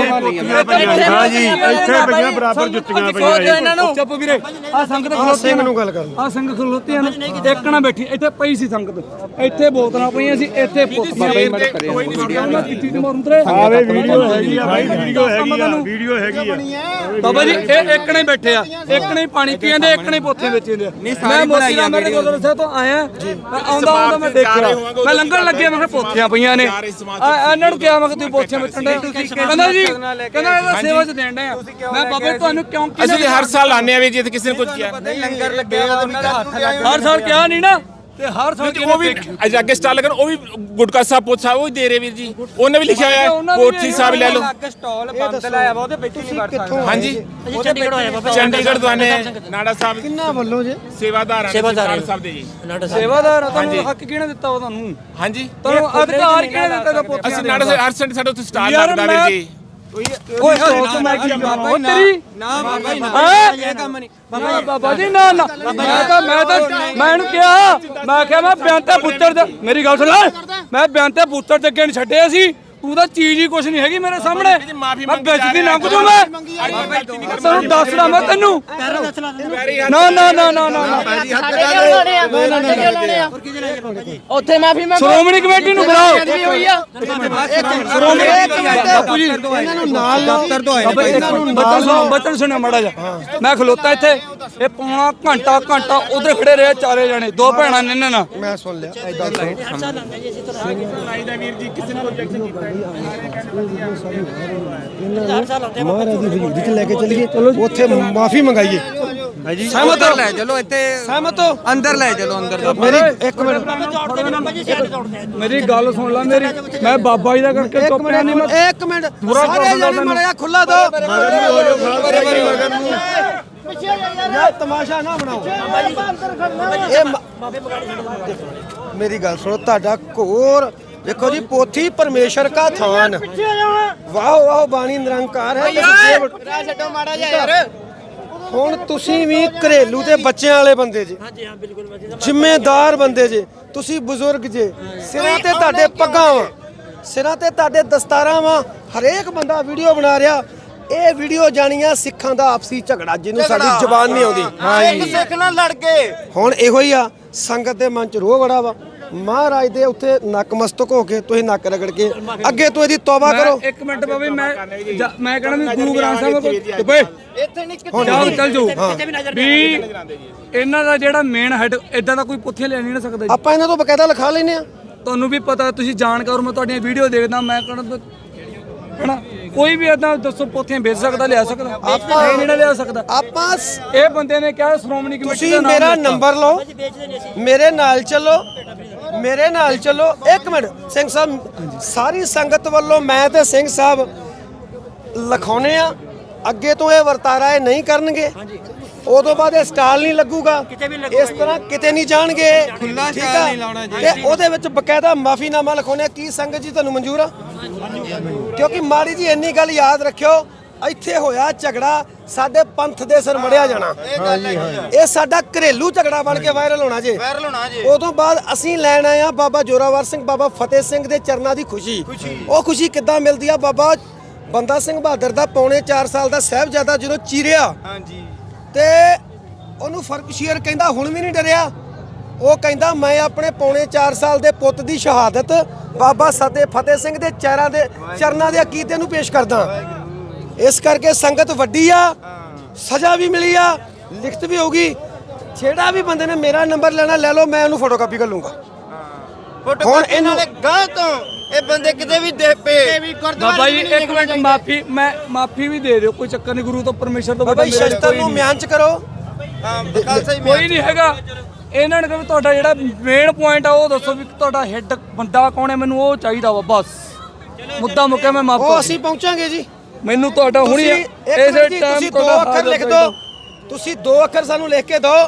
S8: ਹਾਂ ਜੀ ਇੱਥੇ ਪਈਆਂ ਬਰਾਬਰ ਜੁੱਤੀਆਂ ਪਈਆਂ।
S5: ਇਹਨਾਂ ਨੂੰ। ਚੁੱਪ ਵੀਰੇ। ਆ ਸੰਗਤ ਖਲੋਤੀ
S6: ਸਿੰਘ ਨੂੰ। ਗੱਲ ਕਰ
S5: ਆ ਸੰਗਤ ਖਲੋਤੀਆਂ ਨੇ। ਇੱਕ ਨਾ ਬੈਠੀ ਇੱਥੇ ਪਈ ਸੀ ਸੰਗਤ। ਇੱਥੇ ਬੋਤਲਾਂ ਪਈਆਂ ਸੀ ਇੱਥੇ ਪੁੱਤ ਬਾਬੇ ਮੜ ਕੋਈ ਨਹੀਂ ਕੀਤੀ ਤੇ ਮਰੁੰਦਰੇ
S8: ਆਵੇ ਵੀਡੀਓ ਹੈਗੀ ਆ। ਭਾਈ ਵੀਡੀਓ ਹੈਗੀ ਆ ਵੀਡੀਓ ਹੈਗੀ ਆ।
S5: ਬਾਬਾ ਜੀ ਇਹ ਇੱਕ ਨੇ ਬੈਠੇ ਆ ਇੱਕ ਨਹੀਂ ਪਾਣੀ ਪੀ ਜਾਂਦੇ ਇੱਕ ਨਹੀਂ ਪੋਥੇ ਵਿੱਚ ਜਾਂਦੇ ਮੈਂ ਮੋਤੀ ਰਾਮ ਦੇ ਗੁਰਦੁਆਰਾ ਸਾਹਿਬ ਤੋਂ ਆਇਆ ਮੈਂ ਆਉਂਦਾ ਆਉਂਦਾ ਮੈਂ ਦੇਖਿਆ। ਮੈਂ ਲੰਗਣ ਲੱਗਿਆ ਮੈਂ ਕਿਹਾ ਪੋਥੀਆਂ ਪਈਆਂ ਨੇ। ਆ ਇਹਨਾਂ ਨੂੰ ਕਿਹਾ ਮੈਂ ਕਿ ਤੁਸੀਂ ਪੋਥੀਆਂ ਵੇਚਣ ਦੇ। ਕਹਿੰਦਾ ਜੀ ਕਹਿੰਦਾ ਇਹਦਾ ਸੇਵਾ ਚ ਦੇਣ ਦੇ ਆ ਮੈਂ ਬਾਬੇ ਤੁਹਾਨੂੰ ਕਿਉਂ
S8: ਅਸੀਂ ਹਰ ਸਾਲ ਆਨੇ ਆ ਵੀ ਜੇ ਕਿਸੇ ਨੇ ਕੁਝ ਕੀਤਾ
S2: ਲੰਗਰ ਦਾ ਹੱਥ ਲੱਗ
S5: ਹਰ ਸਾਲ ਕਿਹਾ ਨਹੀਂ ਨਾ। ਤੇ ਹਰ ਸਾਲ
S8: ਉਹ ਵੀ ਅੱਜ ਅੱਗੇ ਸਟਾਲ ਲੱਗਣ ਉਹ ਵੀ ਗੁਟਕਾ ਸਾਹਿਬ ਪੁੱਤ ਸਾਹਿਬ ਉਹ ਵੀ ਦੇ ਰਹੇ ਵੀਰ ਜੀ। ਉਹਨੇ ਵੀ ਲਿਖਿਆ ਹੋਇਆ ਹੈ ਕੋਠੀ ਸਾਹਿਬ ਲੈ ਲਓ।
S2: ਅੱਗ ਸਟਾਲ ਬੰਦ ਲਾਇਆ ਵਾ ਉਹਦੇ ਵਿੱਚ ਨਹੀਂ ਵੜ ਸਕਦੇ
S8: ਹਾਂਜੀ।
S1: ਚੰਡੀਗੜ੍ਹ ਹੋਇਆ ਬਾਬਾ
S8: ਚੰਡੀਗੜ੍ਹ ਤੋਂ ਆਨੇ ਨਾੜਾ ਸਾਹਿਬ। ਕਿੰਨਾ ਵੱਲੋਂ ਜੇ? ਸੇਵਾਦਾਰ ਸੇਵਾਦਾਰ ਸਾਹਿਬ ਦੇ ਜੀ।
S5: ਸੇਵਾਦਾਰ ਆ, ਤੁਹਾਨੂੰ ਹੱਕ ਕਿਹਨੇ ਦਿੱਤਾ ਉਹ ਤੁਹਾਨੂੰ?
S8: ਹਾਂਜੀ।
S5: ਤੁਹਾਨੂੰ ਅਧਿਕਾਰ ਕਿਹਨੇ ਦਿੱਤਾ? ਪੋਥੀਆਂ
S8: ਅਸੀਂ ਨਾੜਾ ਸਾਹਿਬ ਹਰ ਸੰਡੇ ਸਾਡੇ ਉੱਥੇ ਸਟਾਲ ਲੱਗਦਾ ਵੀਰ ਜੀ।
S5: ਓਏ ਸਟਾਲ ਤੋਂ ਮੈਂ ਕੀ ਕਰਾਂ ਉਹ ਤੇਰੀ
S2: ਨਾ ਬਾਬਾ ਜੀ ਨਾ
S5: ਹੈਂ?
S2: ਇਹ ਕੰਮ ਨਹੀਂ।
S5: ਬਾਬਾ ਬਾਬਾ ਜੀ ਨਾ ਨਾ ਮੈਂ ਤਾਂ ਮੈਂ ਤਾਂ ਮੈਂ ਇਹਨੂੰ ਕਿਹਾ ਮੈਂ ਕਿਹਾ ਮੈਂ ਬਿਆਨ ਤੇ ਪੁੱਤਰ ਦੇ ਮੇਰੀ ਗੱਲ ਸੁਣ ਲੈ। ਮੈਂ ਬਿਆਨ ਤੇ ਪੁੱਤਰ ਦੇ ਅੱਗੇ ਨਹੀਂ ਛੱਡੇ ਅਸੀਂ ਤੂੰ ਤਾਂ ਚੀਜ਼ ਹੀ ਕੁਛ ਨਹੀਂ ਹੈਗੀ ਮੇਰੇ ਸਾਹਮਣੇ। ਮੈਂ ਵੇਚਦੀ ਲੰਘ ਜੂ ਮੈਂ ਤੈਨੂੰ ਦੱਸਦਾ ਮੈਂ ਤੈਨੂੰ। ਨਾ ਨਾ ਨਾ ਨਾ ਨਾ ਨਾ।
S3: ਉੱਥੇ ਮਾਫੀ ਮੰਗੋ।
S5: ਸ਼੍ਰੋਮਣੀ ਕਮੇਟੀ ਨੂੰ ਬੁਲਾਓ। ਸ਼੍ਰੋਮਣੀ ਬਾਪੂ ਜੀ
S9: ਇਹਨਾਂ ਨੂੰ ਨਾਲ
S2: ਦਫ਼ਤਰ ਤੋਂ ਆਏ
S5: ਜੀ, ਬਚਨ ਸੁਣੋ ਬਚਨ ਸੁਣੋ ਮਾੜਾ ਜਾ ਮੈਂ ਖਲੋਤਾ ਇੱਥੇ। ਇਹ ਪੌਣਾ ਘੰਟਾ ਘੰਟਾ ਉਧਰ ਖੜੇ ਰਹੇ ਚਾਰੇ ਜਣੇ ਦੋ ਭੈਣਾਂ ਨੇ ਇਹਨਾਂ ਨਾਲ
S9: ਮੈਂ ਸੁਣ ਲਿਆ ਐਦਾਂ ਮਹਾਰਾਜ ਦੀ ਹਜ਼ੂਰੀ ਚ ਲੈ ਕੇ ਚੱਲੀਏ ਉੱਥੇ ਮਾਫੀ ਮੰਗਾਈਏ
S2: ਸਹਿਮਤ ਹੋ ਲੈ ਚਲੋ ਇੱਥੇ
S9: ਸਹਿਮਤ ਹੋ
S2: ਅੰਦਰ ਲੈ ਚਲੋ ਅੰਦਰ
S9: ਮੇਰੀ ਇੱਕ ਮਿੰਟ
S5: ਮੇਰੀ ਗੱਲ ਸੁਣ ਲੈ ਮੇਰੀ ਮੈਂ ਬਾਬਾ ਜੀ ਦਾ ਕਰਕੇ ਚੁੱਪਿਆ ਨਹੀਂ ਮੈਂ
S9: ਇੱਕ ਮਿੰਟ ਸਾਰੇ ਜਾਣੇ। ਮੜਿਆ ਖੁੱਲਾ ਦੋ ਯਾਰ। ਤਮਾਸ਼ਾ ਨਾ ਬਣਾਓ। ਇਹ ਮ- ਮੇਰੀ ਗੱਲ ਸੁਣੋ ਤੁਹਾਡਾ ਘੋਰ ਦੇਖੋ ਜੀ ਪੋਥੀ ਪਰਮੇਸ਼ਰ ਕਾ ਥਾਨ। ਵਾਹ ਵਾਹ ਬਾਣੀ ਨਿਰੰਕਾਰ ਹੈ। ਤੁਸੀਂ
S7: ਛੱਡੋ ਮਾੜਾ ਜਿਹਾ ਯਾਰ।
S9: ਹੁਣ ਤੁਸੀਂ ਵੀ ਘਰੇਲੂ ਤੇ ਬੱਚਿਆਂ ਵਾਲੇ ਬੰਦੇ ਜੇ। ਹਾਂਜੀ ਹਾਂ ਬਿਲਕੁਲ ਜ਼ਿੰਮੇਦਾਰ ਬੰਦੇ ਜੇ। ਤੁਸੀਂ ਬਜ਼ੁਰਗ ਜੇ। ਸਿਰਾਂ ਤੇ ਤੁਹਾਡੇ ਪੱਗਾਂ ਵਾ। ਸਿਰਾਂ ਤੇ ਤੁਹਾਡੇ ਦਸਤਾਰਾਂ ਵਾ। ਹਰੇਕ ਬੰਦਾ ਵੀਡੀਓ ਬਣਾ ਰਿਹਾ। ਇਹ ਵੀਡੀਓ ਜਾਣੀਆਂ ਸਿੱਖਾਂ ਦਾ ਆਪਸੀ ਝਗੜਾ ਜਿਹਨੂੰ ਸਾਡੀ ਜ਼ਬਾਨ ਨਹੀਂ ਆਉਂਦੀ।
S7: ਇੱਕ ਸਿੱਖ ਨਾਲ ਲੜ ਕੇ।
S9: ਹੁਣ ਇਹੋ ਹੀ ਆ ਸੰਗਤ ਦੇ ਮਨ ਚ ਰੋਹ ਬੜਾ ਵਾ। ਮਹਾਰਾਜ ਦੇ ਉੱਤੇ ਨਕਮਸਤਕ ਹੋ ਕੇ ਤੁਸੀਂ ਨੱਕ ਰਗੜ ਕੇ ਅੱਗੇ ਤੋਂ ਇਹਦੀ ਤੌਬਾ ਕਰੋ।
S5: ਇੱਕ ਮਿੰਟ ਬਾਬੇ ਮੈਂ ਜਾ- ਮੈਂ ਕਹਿਣਾ ਵੀ ਗੁਰੂ ਗ੍ਰੰਥ ਸਾਹਿਬ ਕੋਲ ਓਏ
S7: ਇੱਥੇ ਨਹੀਂ
S5: ਜਾਓ ਚੱਲ ਜਾਓ। ਵੀ ਇਹਨਾਂ ਦਾ ਜਿਹੜਾ ਮੇਨ ਹੈਡ ਇਦਾਂ ਦਾ ਕੋਈ ਪੁੱਥੇ ਲੈ ਨਹੀਂ ਨਾ ਸਕਦਾ। ਜੀ।
S9: ਆਪਾਂ ਇਹਨਾਂ ਤੋਂ ਬਕਾਇਦਾ ਲਿਖਾ ਲੈਨੇ ਆ
S5: ਤੁਹਾਨੂੰ ਵੀ ਪਤਾ ਤੁਸੀਂ ਜਾਣਕਾਰ ਹੋ, ਮੈਂ ਤੁਹਾਡੀਆਂ ਵੀਡੀਓ ਦੇਖਦਾ ਮੈਂ ਕਹਿੰਦਾ ਹਨਾ? ਕੋਈ ਵੀ ਇਦਾਂ ਦੱਸੋ ਪੋਥੀਆਂ ਵੇਚ ਸਕਦਾ ਲਿਆ ਸਕਦਾ? ਆਪਾਂ ਨਹੀਂ ਨਾ ਲਿਆ ਸਕਦਾ।
S9: ਆਪਾਂ ਸ-
S5: ਇਹ ਬੰਦੇ ਨੇ ਕਿਹਾ ਸ਼੍ਰੋਮਣੀ ਕਮੇਟੀ
S9: ਤੁਸੀਂ
S5: ਦਾ ਨਾਮ
S9: ਮੇਰਾ
S5: ਲਿੱਤਾ।
S9: ਨੰਬਰ ਲਓ। ਮੇਰੇ ਨਾਲ ਚੱਲੋ। ਮੇਰੇ ਨਾਲ ਚੱਲੋ। ਇੱਕ ਮਿੰਟ ਸਿੰਘ ਸਾਹਿਬ ਸਾਰੀ ਸੰਗਤ ਵੱਲੋਂ ਮੈਂ ਤੇ ਸਿੰਘ ਸਾਹਿਬ ਲਿਖਾਉਨੇ ਆ। ਅੱਗੇ ਤੋਂ ਇਹ ਵਰਤਾਰਾ ਇਹ ਨਹੀਂ ਕਰਨਗੇ। ਉਦੋਂ ਬਾਅਦ ਇਹ ਸਟਾਲ ਨਹੀਂ ਲੱਗੂਗਾ। ਇਸ ਤਰ੍ਹਾਂ ਕਿਤੇ ਨਹੀਂ ਜਾਣਗੇ।
S2: ਖੁੱਲਾ ਸਟਾਲ? ਨਹੀਂ ਲਾਉਣਾ ਜੀ।
S9: ਤੇ ਉਹਦੇ ਵਿੱਚ ਬਕਾਇਦਾ ਮਾਫੀਨਾਮਾ ਲਿਖਾਉਨੇ ਆ। ਕੀ ਸੰਗਤ ਜੀ ਤੁਹਾਨੂੰ ਮਨਜ਼ੂਰ ਆ? ਕਿਉਂਕਿ ਮਾੜੀ ਜੀ ਇੰਨੀ ਗੱਲ ਯਾਦ ਰੱਖਿਓ ਇੱਥੇ ਹੋਇਆ ਝਗੜਾ ਸਾਡੇ ਪੰਥ ਦੇ ਸਿਰ ਮੜਿਆ ਜਾਣਾ। ਇਹ ਸਾਡਾ ਘਰੇਲੂ ਝਗੜਾ ਬਣ ਕੇ ਵਾਇਰਲ ਹੋਣਾ ਜੇ।
S7: ਵਾਇਰਲ ਹੋਣਾ ਜੇ।
S9: ਉਦੋਂ ਬਾਅਦ ਅਸੀਂ ਲੈਣ ਆਏ ਆ ਬਾਬਾ ਜੋਰਾਵਰ ਸਿੰਘ ਬਾਬਾ ਫਤਿਹ ਸਿੰਘ ਦੇ ਚਰਨਾਂ ਦੀ ਖੁਸ਼ੀ। ਉਹ ਖੁਸ਼ੀ ਕਿੱਦਾਂ ਮਿਲਦੀ ਆ? ਬਾਬਾ ਬੰਦਾ ਸਿੰਘ ਬਹਾਦਰ ਦਾ ਪੌਣੇ 4 ਸਾਲ ਦਾ ਸਾਹਿਬਜ਼ਾਦਾ ਜਦੋਂ ਚੀਰਿਆ
S7: ਹਾਂਜੀ।
S9: ਤੇ ਉਹਨੂੰ ਫਰਕਸ਼ੀਰ ਕਹਿੰਦਾ ਹੁਣ ਵੀ ਨਹੀਂ ਡਰਿਆ? ਉਹ ਕਹਿੰਦਾ ਮੈਂ ਆਪਣੇ ਪੌਣੇ 4 ਸਾਲ ਦੇ ਪੁੱਤ ਦੀ ਸ਼ਹਾਦਤ ਬਾਬਾ ਸਤੇ ਫਤਿਹ ਸਿੰਘ ਦੇ ਚਿਹਰਾਂ ਦੇ ਚਰਨਾਂ ਦੇ ਅਕੀਦੇ ਨੂੰ ਪੇਸ਼ ਕਰਦਾ ਇਸ ਕਰਕੇ ਸੰਗਤ ਵੱਡੀ ਆ ਸਜ਼ਾ ਵੀ ਮਿਲੀ ਆ ਲਿਖਤ ਵੀ ਹੋਊਗੀ ਜਿਹੜਾ ਵੀ ਬੰਦੇ ਨੇ ਮੇਰਾ ਨੰਬਰ ਲੈਣਾ ਲੈ ਲਓ ਮੈਂ ਉਹਨੂੰ ਫੋਟੋਕਾਪੀ ਕਰ ਲੂੰਗਾ ਹੁਣ
S7: ਹੁਣ
S9: ਇਹਨੂੰ-
S7: ਦੇ ਗਾਂ ਤੋਂ ਇਹ ਬੰਦੇ ਕਿਤੇ ਵੀ ਦੇ ਪੇ।
S5: ਬਾਬਾ ਜੀ ਇੱਕ ਮਿੰਟ ਮਾਫੀ ਮੈਂ ਮਾਫੀ ਵੀ ਦੇ ਦਿਓ ਕੋਈ ਚੱਕਰ ਨਹੀਂ ਗੁਰੂ ਤੋਂ ਪਰਮੇਸ਼ਰ ਤੋਂ
S9: ਬਾਬਾ ਜੀ ਸ਼ਸਤਰ ਨੂੰ। ਮਿਆਨ ਚ ਕਰੋ।
S7: ਹਾਂ ਗੱਲ ਸਹੀ
S5: ਕੋਈ ਨਹੀਂ ਹੈਗਾ। ਇਹਨਾਂ ਨੇ ਕਹਿੰਦੇ ਤੁਹਾਡਾ ਜਿਹੜਾ ਮੇਨ ਪੁਆਇੰਟ ਆ ਉਹ ਦੱਸੋ ਵੀ ਤੁਹਾਡਾ ਹੈੱਡ ਬੰਦਾ ਕੌਣ ਹੈ? ਮੈਨੂੰ ਉਹ ਚਾਹੀਦਾ ਵਾ ਬਸ। ਮੁੱਦਾ ਮੁੱਕਿਆ ਮੈਂ ਮਾਫ
S9: ਉਹ ਅਸੀਂ ਪਹੁੰਚਾਂਗੇ ਜੀ।
S5: ਮੈਨੂੰ ਤੁਹਾਡਾ ਹੁਣੀ
S9: ਤੁਸੀਂ ਇੱਕ ਮਿੰਟ ਜੀ, ਤੁਸੀਂ ਦੋ ਅੱਖਰ ਲਿਖ ਦਿਓ ਤੁਸੀਂ ਦੋ ਅੱਖਰ ਸਾਨੂੰ ਲਿਖ ਕੇ ਦਿਓ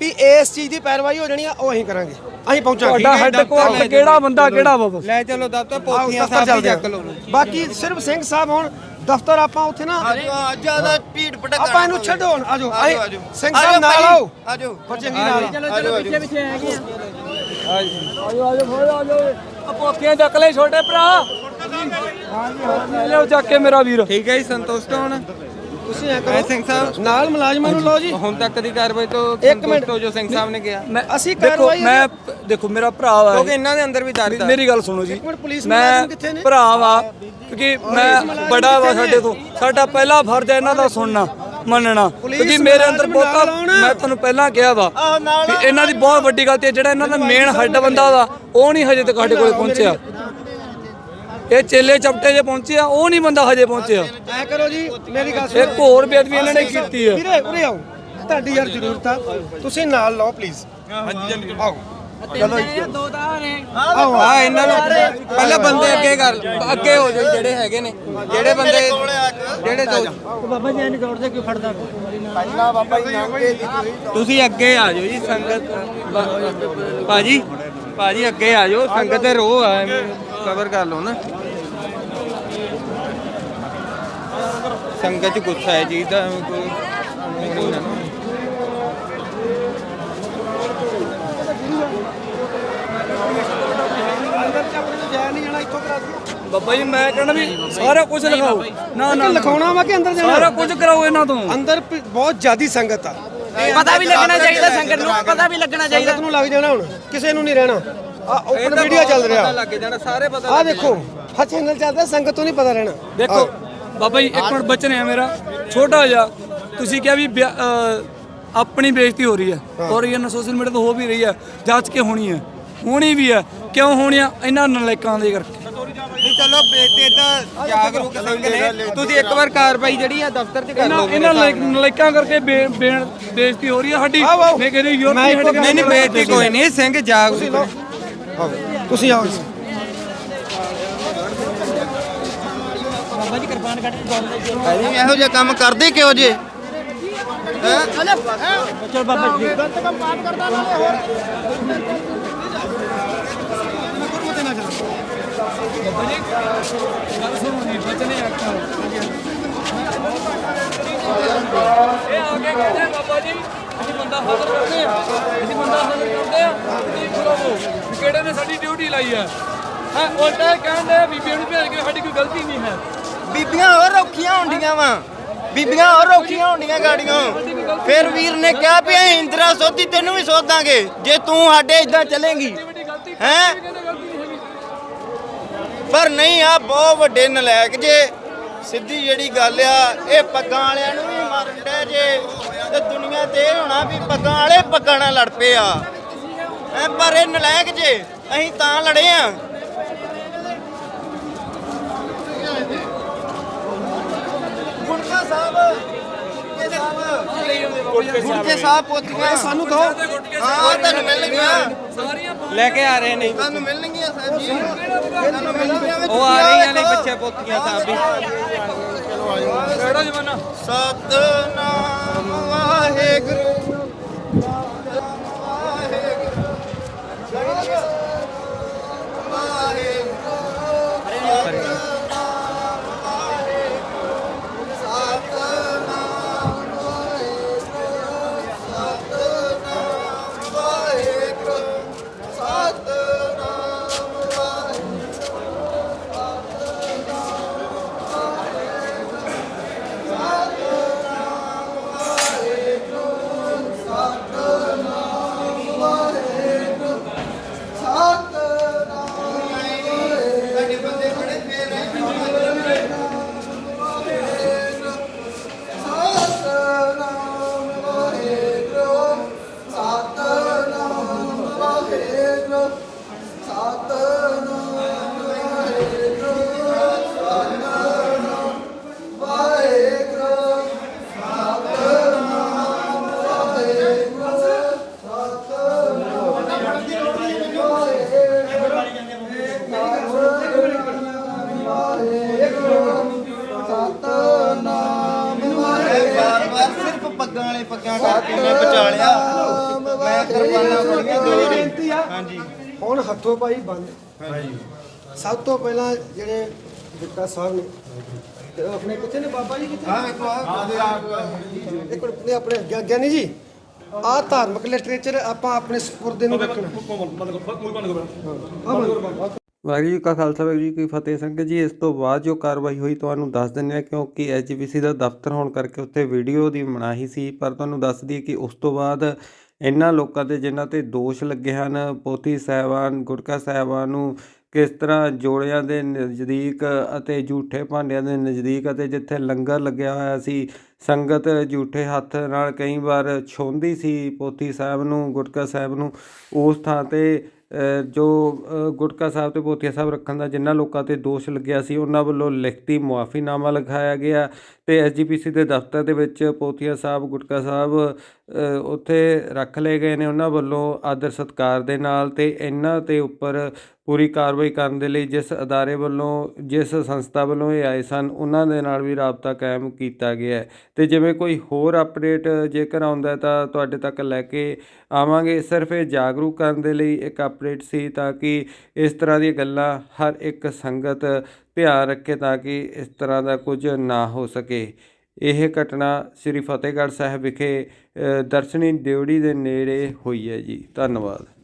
S9: ਵੀ ਇਸ ਚੀਜ਼ ਦੀ ਪੈਰਵਾਈ ਹੋ ਜਾਣੀ ਆ ਉਹ ਅਸੀਂ ਕਰਾਂਗੇ। ਅਸੀਂ ਪਹੁੰਚਾਂਗੇ।
S5: ਤੁਹਾਡਾ ਹੈੱਡ ਕੁਆਰਟਰ ਕਿਹੜਾ ਬੰਦਾ ਕਿਹੜਾ ਵਾ ਬਸ
S2: ਲੈ ਚਲੋ ਦਫ਼ਤਰ
S9: ਆਓ,
S2: ਪੋਥੀਆਂ
S9: ਦਫ਼ਤਰ
S2: ਸਾਹਿਬ
S9: ਚੱਲਦੇ
S2: ਵੀ
S9: ਆ।
S2: ਚੱਕ ਲਓ।
S9: ਬਾਕੀ ਸਿਰਫ ਸਿੰਘ ਸਾਹਿਬ ਹੁਣ ਦਫ਼ਤਰ ਆਪਾਂ ਉੱਥੇ ਨਾ
S7: ਜ਼ਿਆਦਾ ਭੀੜ ਭਟਕ
S9: ਆਪਾਂ ਇਹਨੂੰ ਛੱਡੋ ਹੁਣ ਆਜੋ।
S7: ਆਜੋ ਆਜੋ।
S9: ਸਿੰਘ ਸਾਹਿਬ ਨਾਲ ਆਓ।
S7: ਆਜੋ।
S9: ਪਰ ਚੰਗੀ ਨਾਲ
S7: ਆਜੋ ਆਜੋ
S5: ਆਜੋ। ਆਜੋ ਫੋੜ ਆਜੋ। ਆ ਪੋਥੀਆਂ ਚੱਕ ਲੈ ਛੋਟੇ ਭਰਾ। ਹਾਂਜੀ ਹਾਂਜੀ। ਲਿਓ ਚੱਕ ਕੇ ਮੇਰਾ ਵੀਰ।
S2: ਠੀਕ ਹੈ ਜੀ ਸੰਤੁਸ਼ਟ ਹੋਣ।
S9: ਤੁਸੀਂ ਐ ਕਰੋ।
S2: ਸਿੰਘ ਸਾਹਿਬ।
S9: ਨਾਲ ਮੁਲਾਜ਼ਮਾਂ ਨੂੰ ਲਓ ਜੀ।
S2: ਹੁਣ ਤੱਕ ਦੀ ਕਾਰਵਾਈ ਤੋਂ
S9: ਇੱਕ ਮਿੰਟ।
S2: ਸੰਤੁਸ਼ਟ ਹੋ ਜੋ ਸਿੰਘ ਸਾਹਿਬ ਨੇ ਕਿਹਾ।
S5: ਮੈਂ
S9: ਅਸੀਂ
S5: ਦੇਖੋ
S9: ਕਾਰਵਾਈ
S5: ਮੈਂ ਦੇਖੋ ਮੇਰਾ ਭਰਾ ਵਾ
S2: ਕਿਉਂਕਿ ਇਹਨਾਂ ਦੇ ਅੰਦਰ ਵੀ ਦਰਦ ਆ।
S5: ਮੇਰੀ ਗੱਲ ਸੁਣੋ ਜੀ।
S9: ਇੱਕ ਮਿੰਟ, ਪੁਲਿਸ
S5: ਮੈਂ
S9: ਮੁਲਾਜ਼ਮ ਕਿੱਥੇ ਨੇ?
S5: ਭਰਾ ਵਾ ਕਿਉਂਕਿ ਮੈਂ ਬੜਾ ਵਾ ਸਾਡੇ ਤੋਂ। ਸਾਡਾ ਪਹਿਲਾ ਫਰਜ਼ ਹੈ ਇਹਨਾਂ ਦਾ ਸੁਣਨਾ ਮੰਨਣਾ। ਕਿਉਂਕਿ ਮੇਰੇ ਅੰਦਰ ਬਹੁਤਾ ਮੈਂ ਤੁਹਾਨੂੰ ਪਹਿਲਾਂ ਕਿਹਾ ਵਾ ਵੀ ਇਹਨਾਂ ਦੀ ਬਹੁਤ ਵੱਡੀ ਗਲਤੀ ਹੈ। ਜਿਹੜਾ ਇਹਨਾਂ ਦਾ ਮੇਨ ਹੈੱਡ ਬੰਦਾ ਵਾ ਉਹ ਨਹੀਂ ਹਜੇ ਤੱਕ ਸਾਡੇ ਕੋਲੇ ਪਹੁੰਚਿਆ। ਇਹ ਚੇਲੇ ਚਪਟੇ ਜੇ ਪਹੁੰਚੇ ਆ ਉਹ ਨਹੀਂ ਬੰਦਾ ਹਜੇ ਪਹੁੰਚਿਆ।
S9: ਐ ਕਰੋ ਜੀ ਮੇਰੀ ਗੱਲ
S5: ਇੱਕ ਹੋਰ ਬੇਅਦਬੀ ਇਹਨਾਂ ਨੇ ਕੀਤੀ ਹੈ
S9: ਵੀਰੇ ਉਰੇ ਆਓ। ਤੁਹਾਡੀ ਯਾਰ ਜ਼ਰੂਰਤ ਆ। ਤੁਸੀਂ ਨਾਲ ਲਾਓ ਪਲੀਜ਼ ਆਓ। ਚਲੋ ਆਓ
S2: ਆ ਇਹਨਾਂ ਨੂੰ ਪਹਿਲਾਂ ਬੰਦੇ ਅੱਗੇ ਕਰ ਅੱਗੇ ਹੋ ਜਾਓ ਜਿਹੜੇ ਹੈਗੇ ਨੇ। ਜਿਹੜੇ ਬੰਦੇ ਜਿਹੜੇ ਦੋ ਤੁਸੀਂ ਅੱਗੇ ਆ ਜਾਓ ਜੀ ਸੰਗਤ ਭਾਜੀ ਭਾਜੀ ਅੱਗੇ ਆ ਜਾਓ। ਸੰਗਤ ਦੇ ਰੋ ਆ ਕਵਰ ਕਰ ਲਓ ਨਾ। ਸੰਗਤ ਚ ਗੁੱਸਾ ਹੈ ਜੀ ਦਾ ਕੋਈ ਨਹੀਂ ਨਾ
S5: ਬਾਬਾ ਜੀ ਮੈਂ ਕਹਿੰਦਾ ਵੀ ਸਾਰਾ ਕੁਝ ਲਿਖਾਓ। ਨਾ ਨਾ
S9: ਲਿਖਾਉਣਾ ਵਾ ਕਿ ਅੰਦਰ ਜਾਣਾ?
S5: ਸਾਰਾ ਕੁਝ ਕਰਾਓ ਇਹਨਾਂ ਤੋਂ।
S9: ਅੰਦਰ ਬਹੁਤ ਜ਼ਿਆਦੀ ਸੰਗਤ ਆ।
S1: ਪਤਾ ਵੀ ਲੱਗਣਾ ਚਾਹੀਦਾ ਸੰਗਤ ਨੂੰ ਪਤਾ ਵੀ ਲੱਗਣਾ ਚਾਹੀਦਾ।
S9: ਸੰਗਤ ਨੂੰ ਲੱਗ ਜਾਣਾ ਹੁਣ ਕਿਸੇ ਨੂੰ ਨਹੀਂ ਰਹਿਣਾ। ਆ ਓਪਨ ਵੀਡੀਓ ਚੱਲ ਰਿਹਾ।
S2: ਲੱਗ ਜਾਣਾ ਸਾਰੇ ਪਤਾ
S9: ਆ ਦੇਖੋ ਹਾ ਚੈਨਲ ਚੱਲਦਾ ਸੰਗਤ ਤੋਂ ਨਹੀਂ ਪਤਾ ਰਹਿਣਾ।
S5: ਦੇਖੋ ਬਾਬਾ ਜੀ ਇੱਕ ਮਿੰਟ ਬਚਨ ਹੈ ਮੇਰਾ। ਛੋਟਾ ਜਿਹਾ ਤੁਸੀਂ ਕਿਹਾ ਵੀ ਬਿਆ- ਅਹ, ਆਪਣੀ ਬੇਇੱਜ਼ਤੀ ਹੋ ਰਹੀ ਹੈ। ਹੋ। ਰਹੀ ਹੈ ਨਾ ਸੋਸ਼ਲ ਮੀਡੀਆ ਤੋਂ ਹੋ ਵੀ ਰਹੀ ਹੈ ਜਾਂਚ ਕੇ ਹੋਣੀ ਹੈ। ਹੋਣੀ ਵੀ ਹੈ। ਕਿਉਂ ਹੋਣੀ ਆ ਇਹਨਾਂ ਨਲਾਇਕਾਂ ਦੇ ਕਰਕੇ।
S2: ਨਹੀਂ ਚਲੋ ਬੇਟੇ ਤਾਂ ਜਾਗਰੂਕ ਸਿੰਘ ਨੇ। ਤੁਸੀਂ ਇੱਕ ਵਾਰ ਕਾਰਵਾਈ ਜਿਹੜੀ ਆ ਦਫ਼ਤਰ 'ਚ ਕਰ
S5: ਇਹਨਾਂ
S2: ਲਓ
S5: ਇਹਨਾਂ ਨਲਾਇਕ- ਨਲਾਇਕਾਂ ਕਰਕੇ ਬੇ- ਬੇ- ਬੇਇੱਜ਼ਤੀ ਹੋ ਰਹੀ ਹੈ ਸਾਡੀ।
S9: ਆਓ, ਆਓ।
S5: ਮੈਂ ਕਹਿੰਦੀ ਯੂਰਪੀ
S2: ਨਹੀਂ ਨਹੀਂ ਬੇਟੀ ਕੋਈ ਨਹੀਂ ਸਿੰਘ ਜਾਗਰੂਕ ਨੇ।
S9: ਤੁਸੀਂ ਆਓ।
S7: ਇਹੋ ਜਿਹਾ ਕੰਮ ਕਰਦੇ ਕਿਉਂ ਜੇ?
S5: ਗੱਲ ਸੁਣੋ ਜੀ। ਬਚਨੇ ਆਖਾਂ ਇਹ ਆ ਕੇ ਕਹਿੰਦੇ ਆ, ਬਾਬਾ ਜੀ ਅਸੀਂ ਬੰਦਾ ਹਾਜ਼ਰ ਕਰਦੇ ਆ। ਅਸੀਂ ਬੰਦਾ ਹਾਜ਼ਰ ਕਰਦੇ ਆ। ਤੁਸੀਂ ਖਲੋਵੋ ਵੀ ਕਿਹੜੇ ਨੇ ਸਾਡੀ ਡਿਊਟੀ ਲਾਈ ਆ ਹੈ? ਉਲਟਾ ਕਹਿੰਦੇ ਆ, ਬੀਬੀਆਂ ਨੂੰ ਭੇਜ ਕੇ ਸਾਡੀ ਕੋਈ ਗਲਤੀ ਨਹੀਂ ਹੈ।
S7: ਬੀਬੀਆਂ ਹੋਰ ਔਖੀਆਂ ਹੁੰਦੀਆਂ ਵਾ। ਬੀਬੀਆਂ ਹੋਰ ਔਖੀਆਂ ਹੁੰਦੀਆਂ ਗਾੜੀਆਂ। ਫਿਰ ਵੀਰ ਨੇ ਕਿਹਾ ਵੀ ਅਸੀਂ ਇੰਦਰਾ ਸੋਧੀ, ਤੈਨੂੰ ਵੀ ਸੋਧਾਂਗੇ। ਜੇ ਤੂੰ ਸਾਡੇ ਇਦਾਂ ਚੱਲੇਂਗੀ
S5: ਵੱਡੀ
S7: ਪਰ ਨਹੀਂ ਆ ਬਹੁਤ ਵੱਡੇ ਨਲਾਇਕ ਜੇ। ਸਿੱਧੀ ਜਿਹੜੀ ਗੱਲ ਆ, ਇਹ ਪੱਗਾਂ ਵਾਲਿਆਂ ਨੂੰ ਵੀ ਮਾਰਨ ਡੇ ਜੇ। ਤੇ ਦੁਨੀਆ ਤੇ ਇਹ ਹੋਣਾ ਵੀ ਪੱਗਾਂ ਵਾਲੇ ਪੱਗਾਂ ਨਾਲ ਲੜ ਪਏ ਆ। ਪਰ ਇਹ ਨਲਾਇਕ ਜੇ, ਅਸੀਂ ਤਾਂ ਲੜੇ ਆ ਗੁਰਕਾ ਸਾਹਿਬ ਗੁਰਕੇ ਸਾਹਿਬ ਪੋਤੀਆਂ
S9: ਸਾਨੂੰ ਦੋ
S7: ਹਾਂ ਤੁਹਾਨੂੰ ਮਿਲਣਗੀਆਂ।
S5: ਸਾਰੀਆਂ
S2: ਲੈ ਕੇ ਆ ਰਹੇ ਨੇ।
S7: ਤੁਹਾਨੂੰ ਮਿਲਣਗੀਆਂ ਸਾਹਿਬ ਜੀ ਤੁਹਾਨੂੰ ਮਿਲਣਗੀਆਂ ਵਿੱਚ
S2: ਉਹ ਆ ਰਹੀਆਂ ਨੇ ਬੱਚੇ ਪੋਤੀਆਂ ਸਾਹਿਬ ਵੀ।
S5: ਕਿਹੜਾ ਜਮਾਨਾ
S7: ਸਤਨਾਮ ਵਾਹਿਗੁਰੂ। ਪੱਗਾਂ ਵਾਲੇ ਪੱਗਾਂ ਕਰਕੇ ਮੈਂ ਬਚਾ ਲਿਆ। ਮੈਂ ਕੁਰਬਾਨਾ ਬੜੀਆਂ ਦੋ ਰੀ
S9: ਬੇਨਤੀ ਆ।
S7: ਹਾਂਜੀ।
S9: ਹੁਣ ਹੱਥੋਂ ਪਾਈ ਬੰਦ। ਹਾਂਜੀ। ਸਭ ਤੋਂ ਪਹਿਲਾਂ ਜਿਹੜੇ ਦਿੱਤਾ ਸਾਹਿਬ ਨੇ ਤੇ ਆਪਣੇ ਕਿੱਥੇ ਨੇ? ਬਾਬਾ ਜੀ ਕਿੱਥੇ
S7: ਆਹ ਵੇਖੋ ਆਹ
S9: ਇੱਕ ਮਿੰਟ ਨੇ ਆਪਣੇ ਗਿਆਨੀ ਜੀ। ਆਹ ਧਾਰਮਿਕ ਲਿਟਰੇਚਰ ਆਪਾਂ ਆਪਣੇ ਸਪੁਰਦੇ ਨੂੰ ਰੱਖਣਾ।
S2: ਵਾਹਿਗੁਰੂ ਜੀ ਕਾ ਖਾਲਸਾ, ਵਾਹਿਗੁਰੂ ਜੀ ਕੀ ਫਤਿਹ। ਸੰਗਤ ਜੀ, ਇਸ ਤੋਂ ਬਾਅਦ ਜੋ ਕਾਰਵਾਈ ਹੋਈ ਤੁਹਾਨੂੰ ਦੱਸ ਦਿੰਦੇ ਹਾਂ ਕਿਉਂਕਿ ਐਚਪੀਸੀ ਦਾ ਦਫ਼ਤਰ ਹੋਣ ਕਰਕੇ ਉੱਥੇ ਵੀਡੀਓ ਦੀ ਮਨਾਹੀ ਸੀ। ਪਰ ਤੁਹਾਨੂੰ ਦੱਸ ਦਈਏ ਕਿ ਉਸ ਤੋਂ ਬਾਅਦ ਇਹਨਾਂ ਲੋਕਾਂ ਤੇ ਜਿਨ੍ਹਾਂ ਤੇ ਦੋਸ਼ ਲੱਗੇ ਹਨ, ਪੋਥੀ ਸਾਹਿਬਾਨ, ਗੁਟਕਾ ਸਾਹਿਬਾਨ ਨੂੰ ਕਿਸ ਤਰ੍ਹਾਂ ਜੋੜਿਆਂ ਦੇ ਨਜ਼ਦੀਕ ਅਤੇ ਜੂਠੇ ਭਾਂਡਿਆਂ ਦੇ ਨਜ਼ਦੀਕ ਅਤੇ ਜਿੱਥੇ ਲੰਗਰ ਲੱਗਿਆ ਹੋਇਆ ਸੀ,
S10: ਸੰਗਤ ਜੂਠੇ ਹੱਥ ਨਾਲ ਕਈ ਵਾਰ ਛੋਂਦੀ ਸੀ, ਪੋਥੀ ਸਾਹਿਬ ਨੂੰ, ਗੁਟਕਾ ਸਾਹਿਬ ਨੂੰ, ਉਸ ਥਾਂ ਤੇ ਜੋ ਗੁਟਕਾ ਸਾਹਿਬ ਤੇ ਪੋਥੀਆ ਸਾਹਿਬ ਰੱਖਣ ਦਾ ਜਿਨ੍ਹਾਂ ਲੋਕਾਂ ਤੇ ਦੋਸ਼ ਲੱਗਿਆ ਸੀ, ਉਹਨਾਂ ਵੱਲੋਂ ਲਿਖਤੀ ਮੁਆਫੀਨਾਮਾ ਲਿਖਾਇਆ ਗਿਆ ਤੇ ਐਸਜੀਪੀਸੀ ਦੇ ਦਫ਼ਤਰ ਦੇ ਵਿੱਚ ਪੋਥੀਆ ਸਾਹਿਬ, ਗੁਟਕਾ ਸਾਹਿਬ ਉੱਥੇ ਰੱਖ ਲਏ ਗਏ ਨੇ, ਉਹਨਾਂ ਵੱਲੋਂ ਆਦਰ ਸਤਕਾਰ ਦੇ ਨਾਲ ਤੇ ਇਹਨਾਂ ਤੇ ਉੱਪਰ ਪੂਰੀ ਕਾਰਵਾਈ ਕਰਨ ਦੇ ਲਈ ਜਿਸ ਅਦਾਰੇ ਵੱਲੋਂ, ਜਿਸ ਸੰਸਥਾ ਵੱਲੋਂ ਇਹ ਆਏ ਸਨ, ਉਹਨਾਂ ਦੇ ਨਾਲ ਵੀ ਰਾਬਤਾ ਕਾਇਮ ਕੀਤਾ ਗਿਆ ਹੈ। ਤੇ ਜਿਵੇਂ ਕੋਈ ਹੋਰ ਅਪਡੇਟ ਜੇਕਰ ਆਉਂਦਾ ਤਾਂ ਤੁਹਾਡੇ ਤੱਕ ਲੈ ਕੇ ਆਵਾਂਗੇ। ਸਿਰਫ ਇਹ ਜਾਗਰੂਕ ਕਰਨ ਦੇ ਲਈ ਇੱਕ ਅਪਡੇਟ ਸੀ ਤਾਂ ਕਿ ਇਸ ਤਰ੍ਹਾਂ ਦੀਆਂ ਗੱਲਾਂ ਹਰ ਇੱਕ ਸੰਗਤ ਧਿਆਨ ਰੱਖੇ ਤਾਂ ਕਿ ਇਸ ਤਰ੍ਹਾਂ ਦਾ ਕੁਝ ਨਾ ਹੋ ਸਕੇ। ਇਹ ਘਟਨਾ ਸ੍ਰੀ ਫਤਿਹਗੜ੍ਹ ਸਾਹਿਬ ਵਿਖੇ ਦਰਸ਼ਨੀ ਡਿਊੜੀ ਦੇ ਨੇੜੇ ਹੋਈ ਹੈ ਜੀ। ਧੰਨਵਾਦ।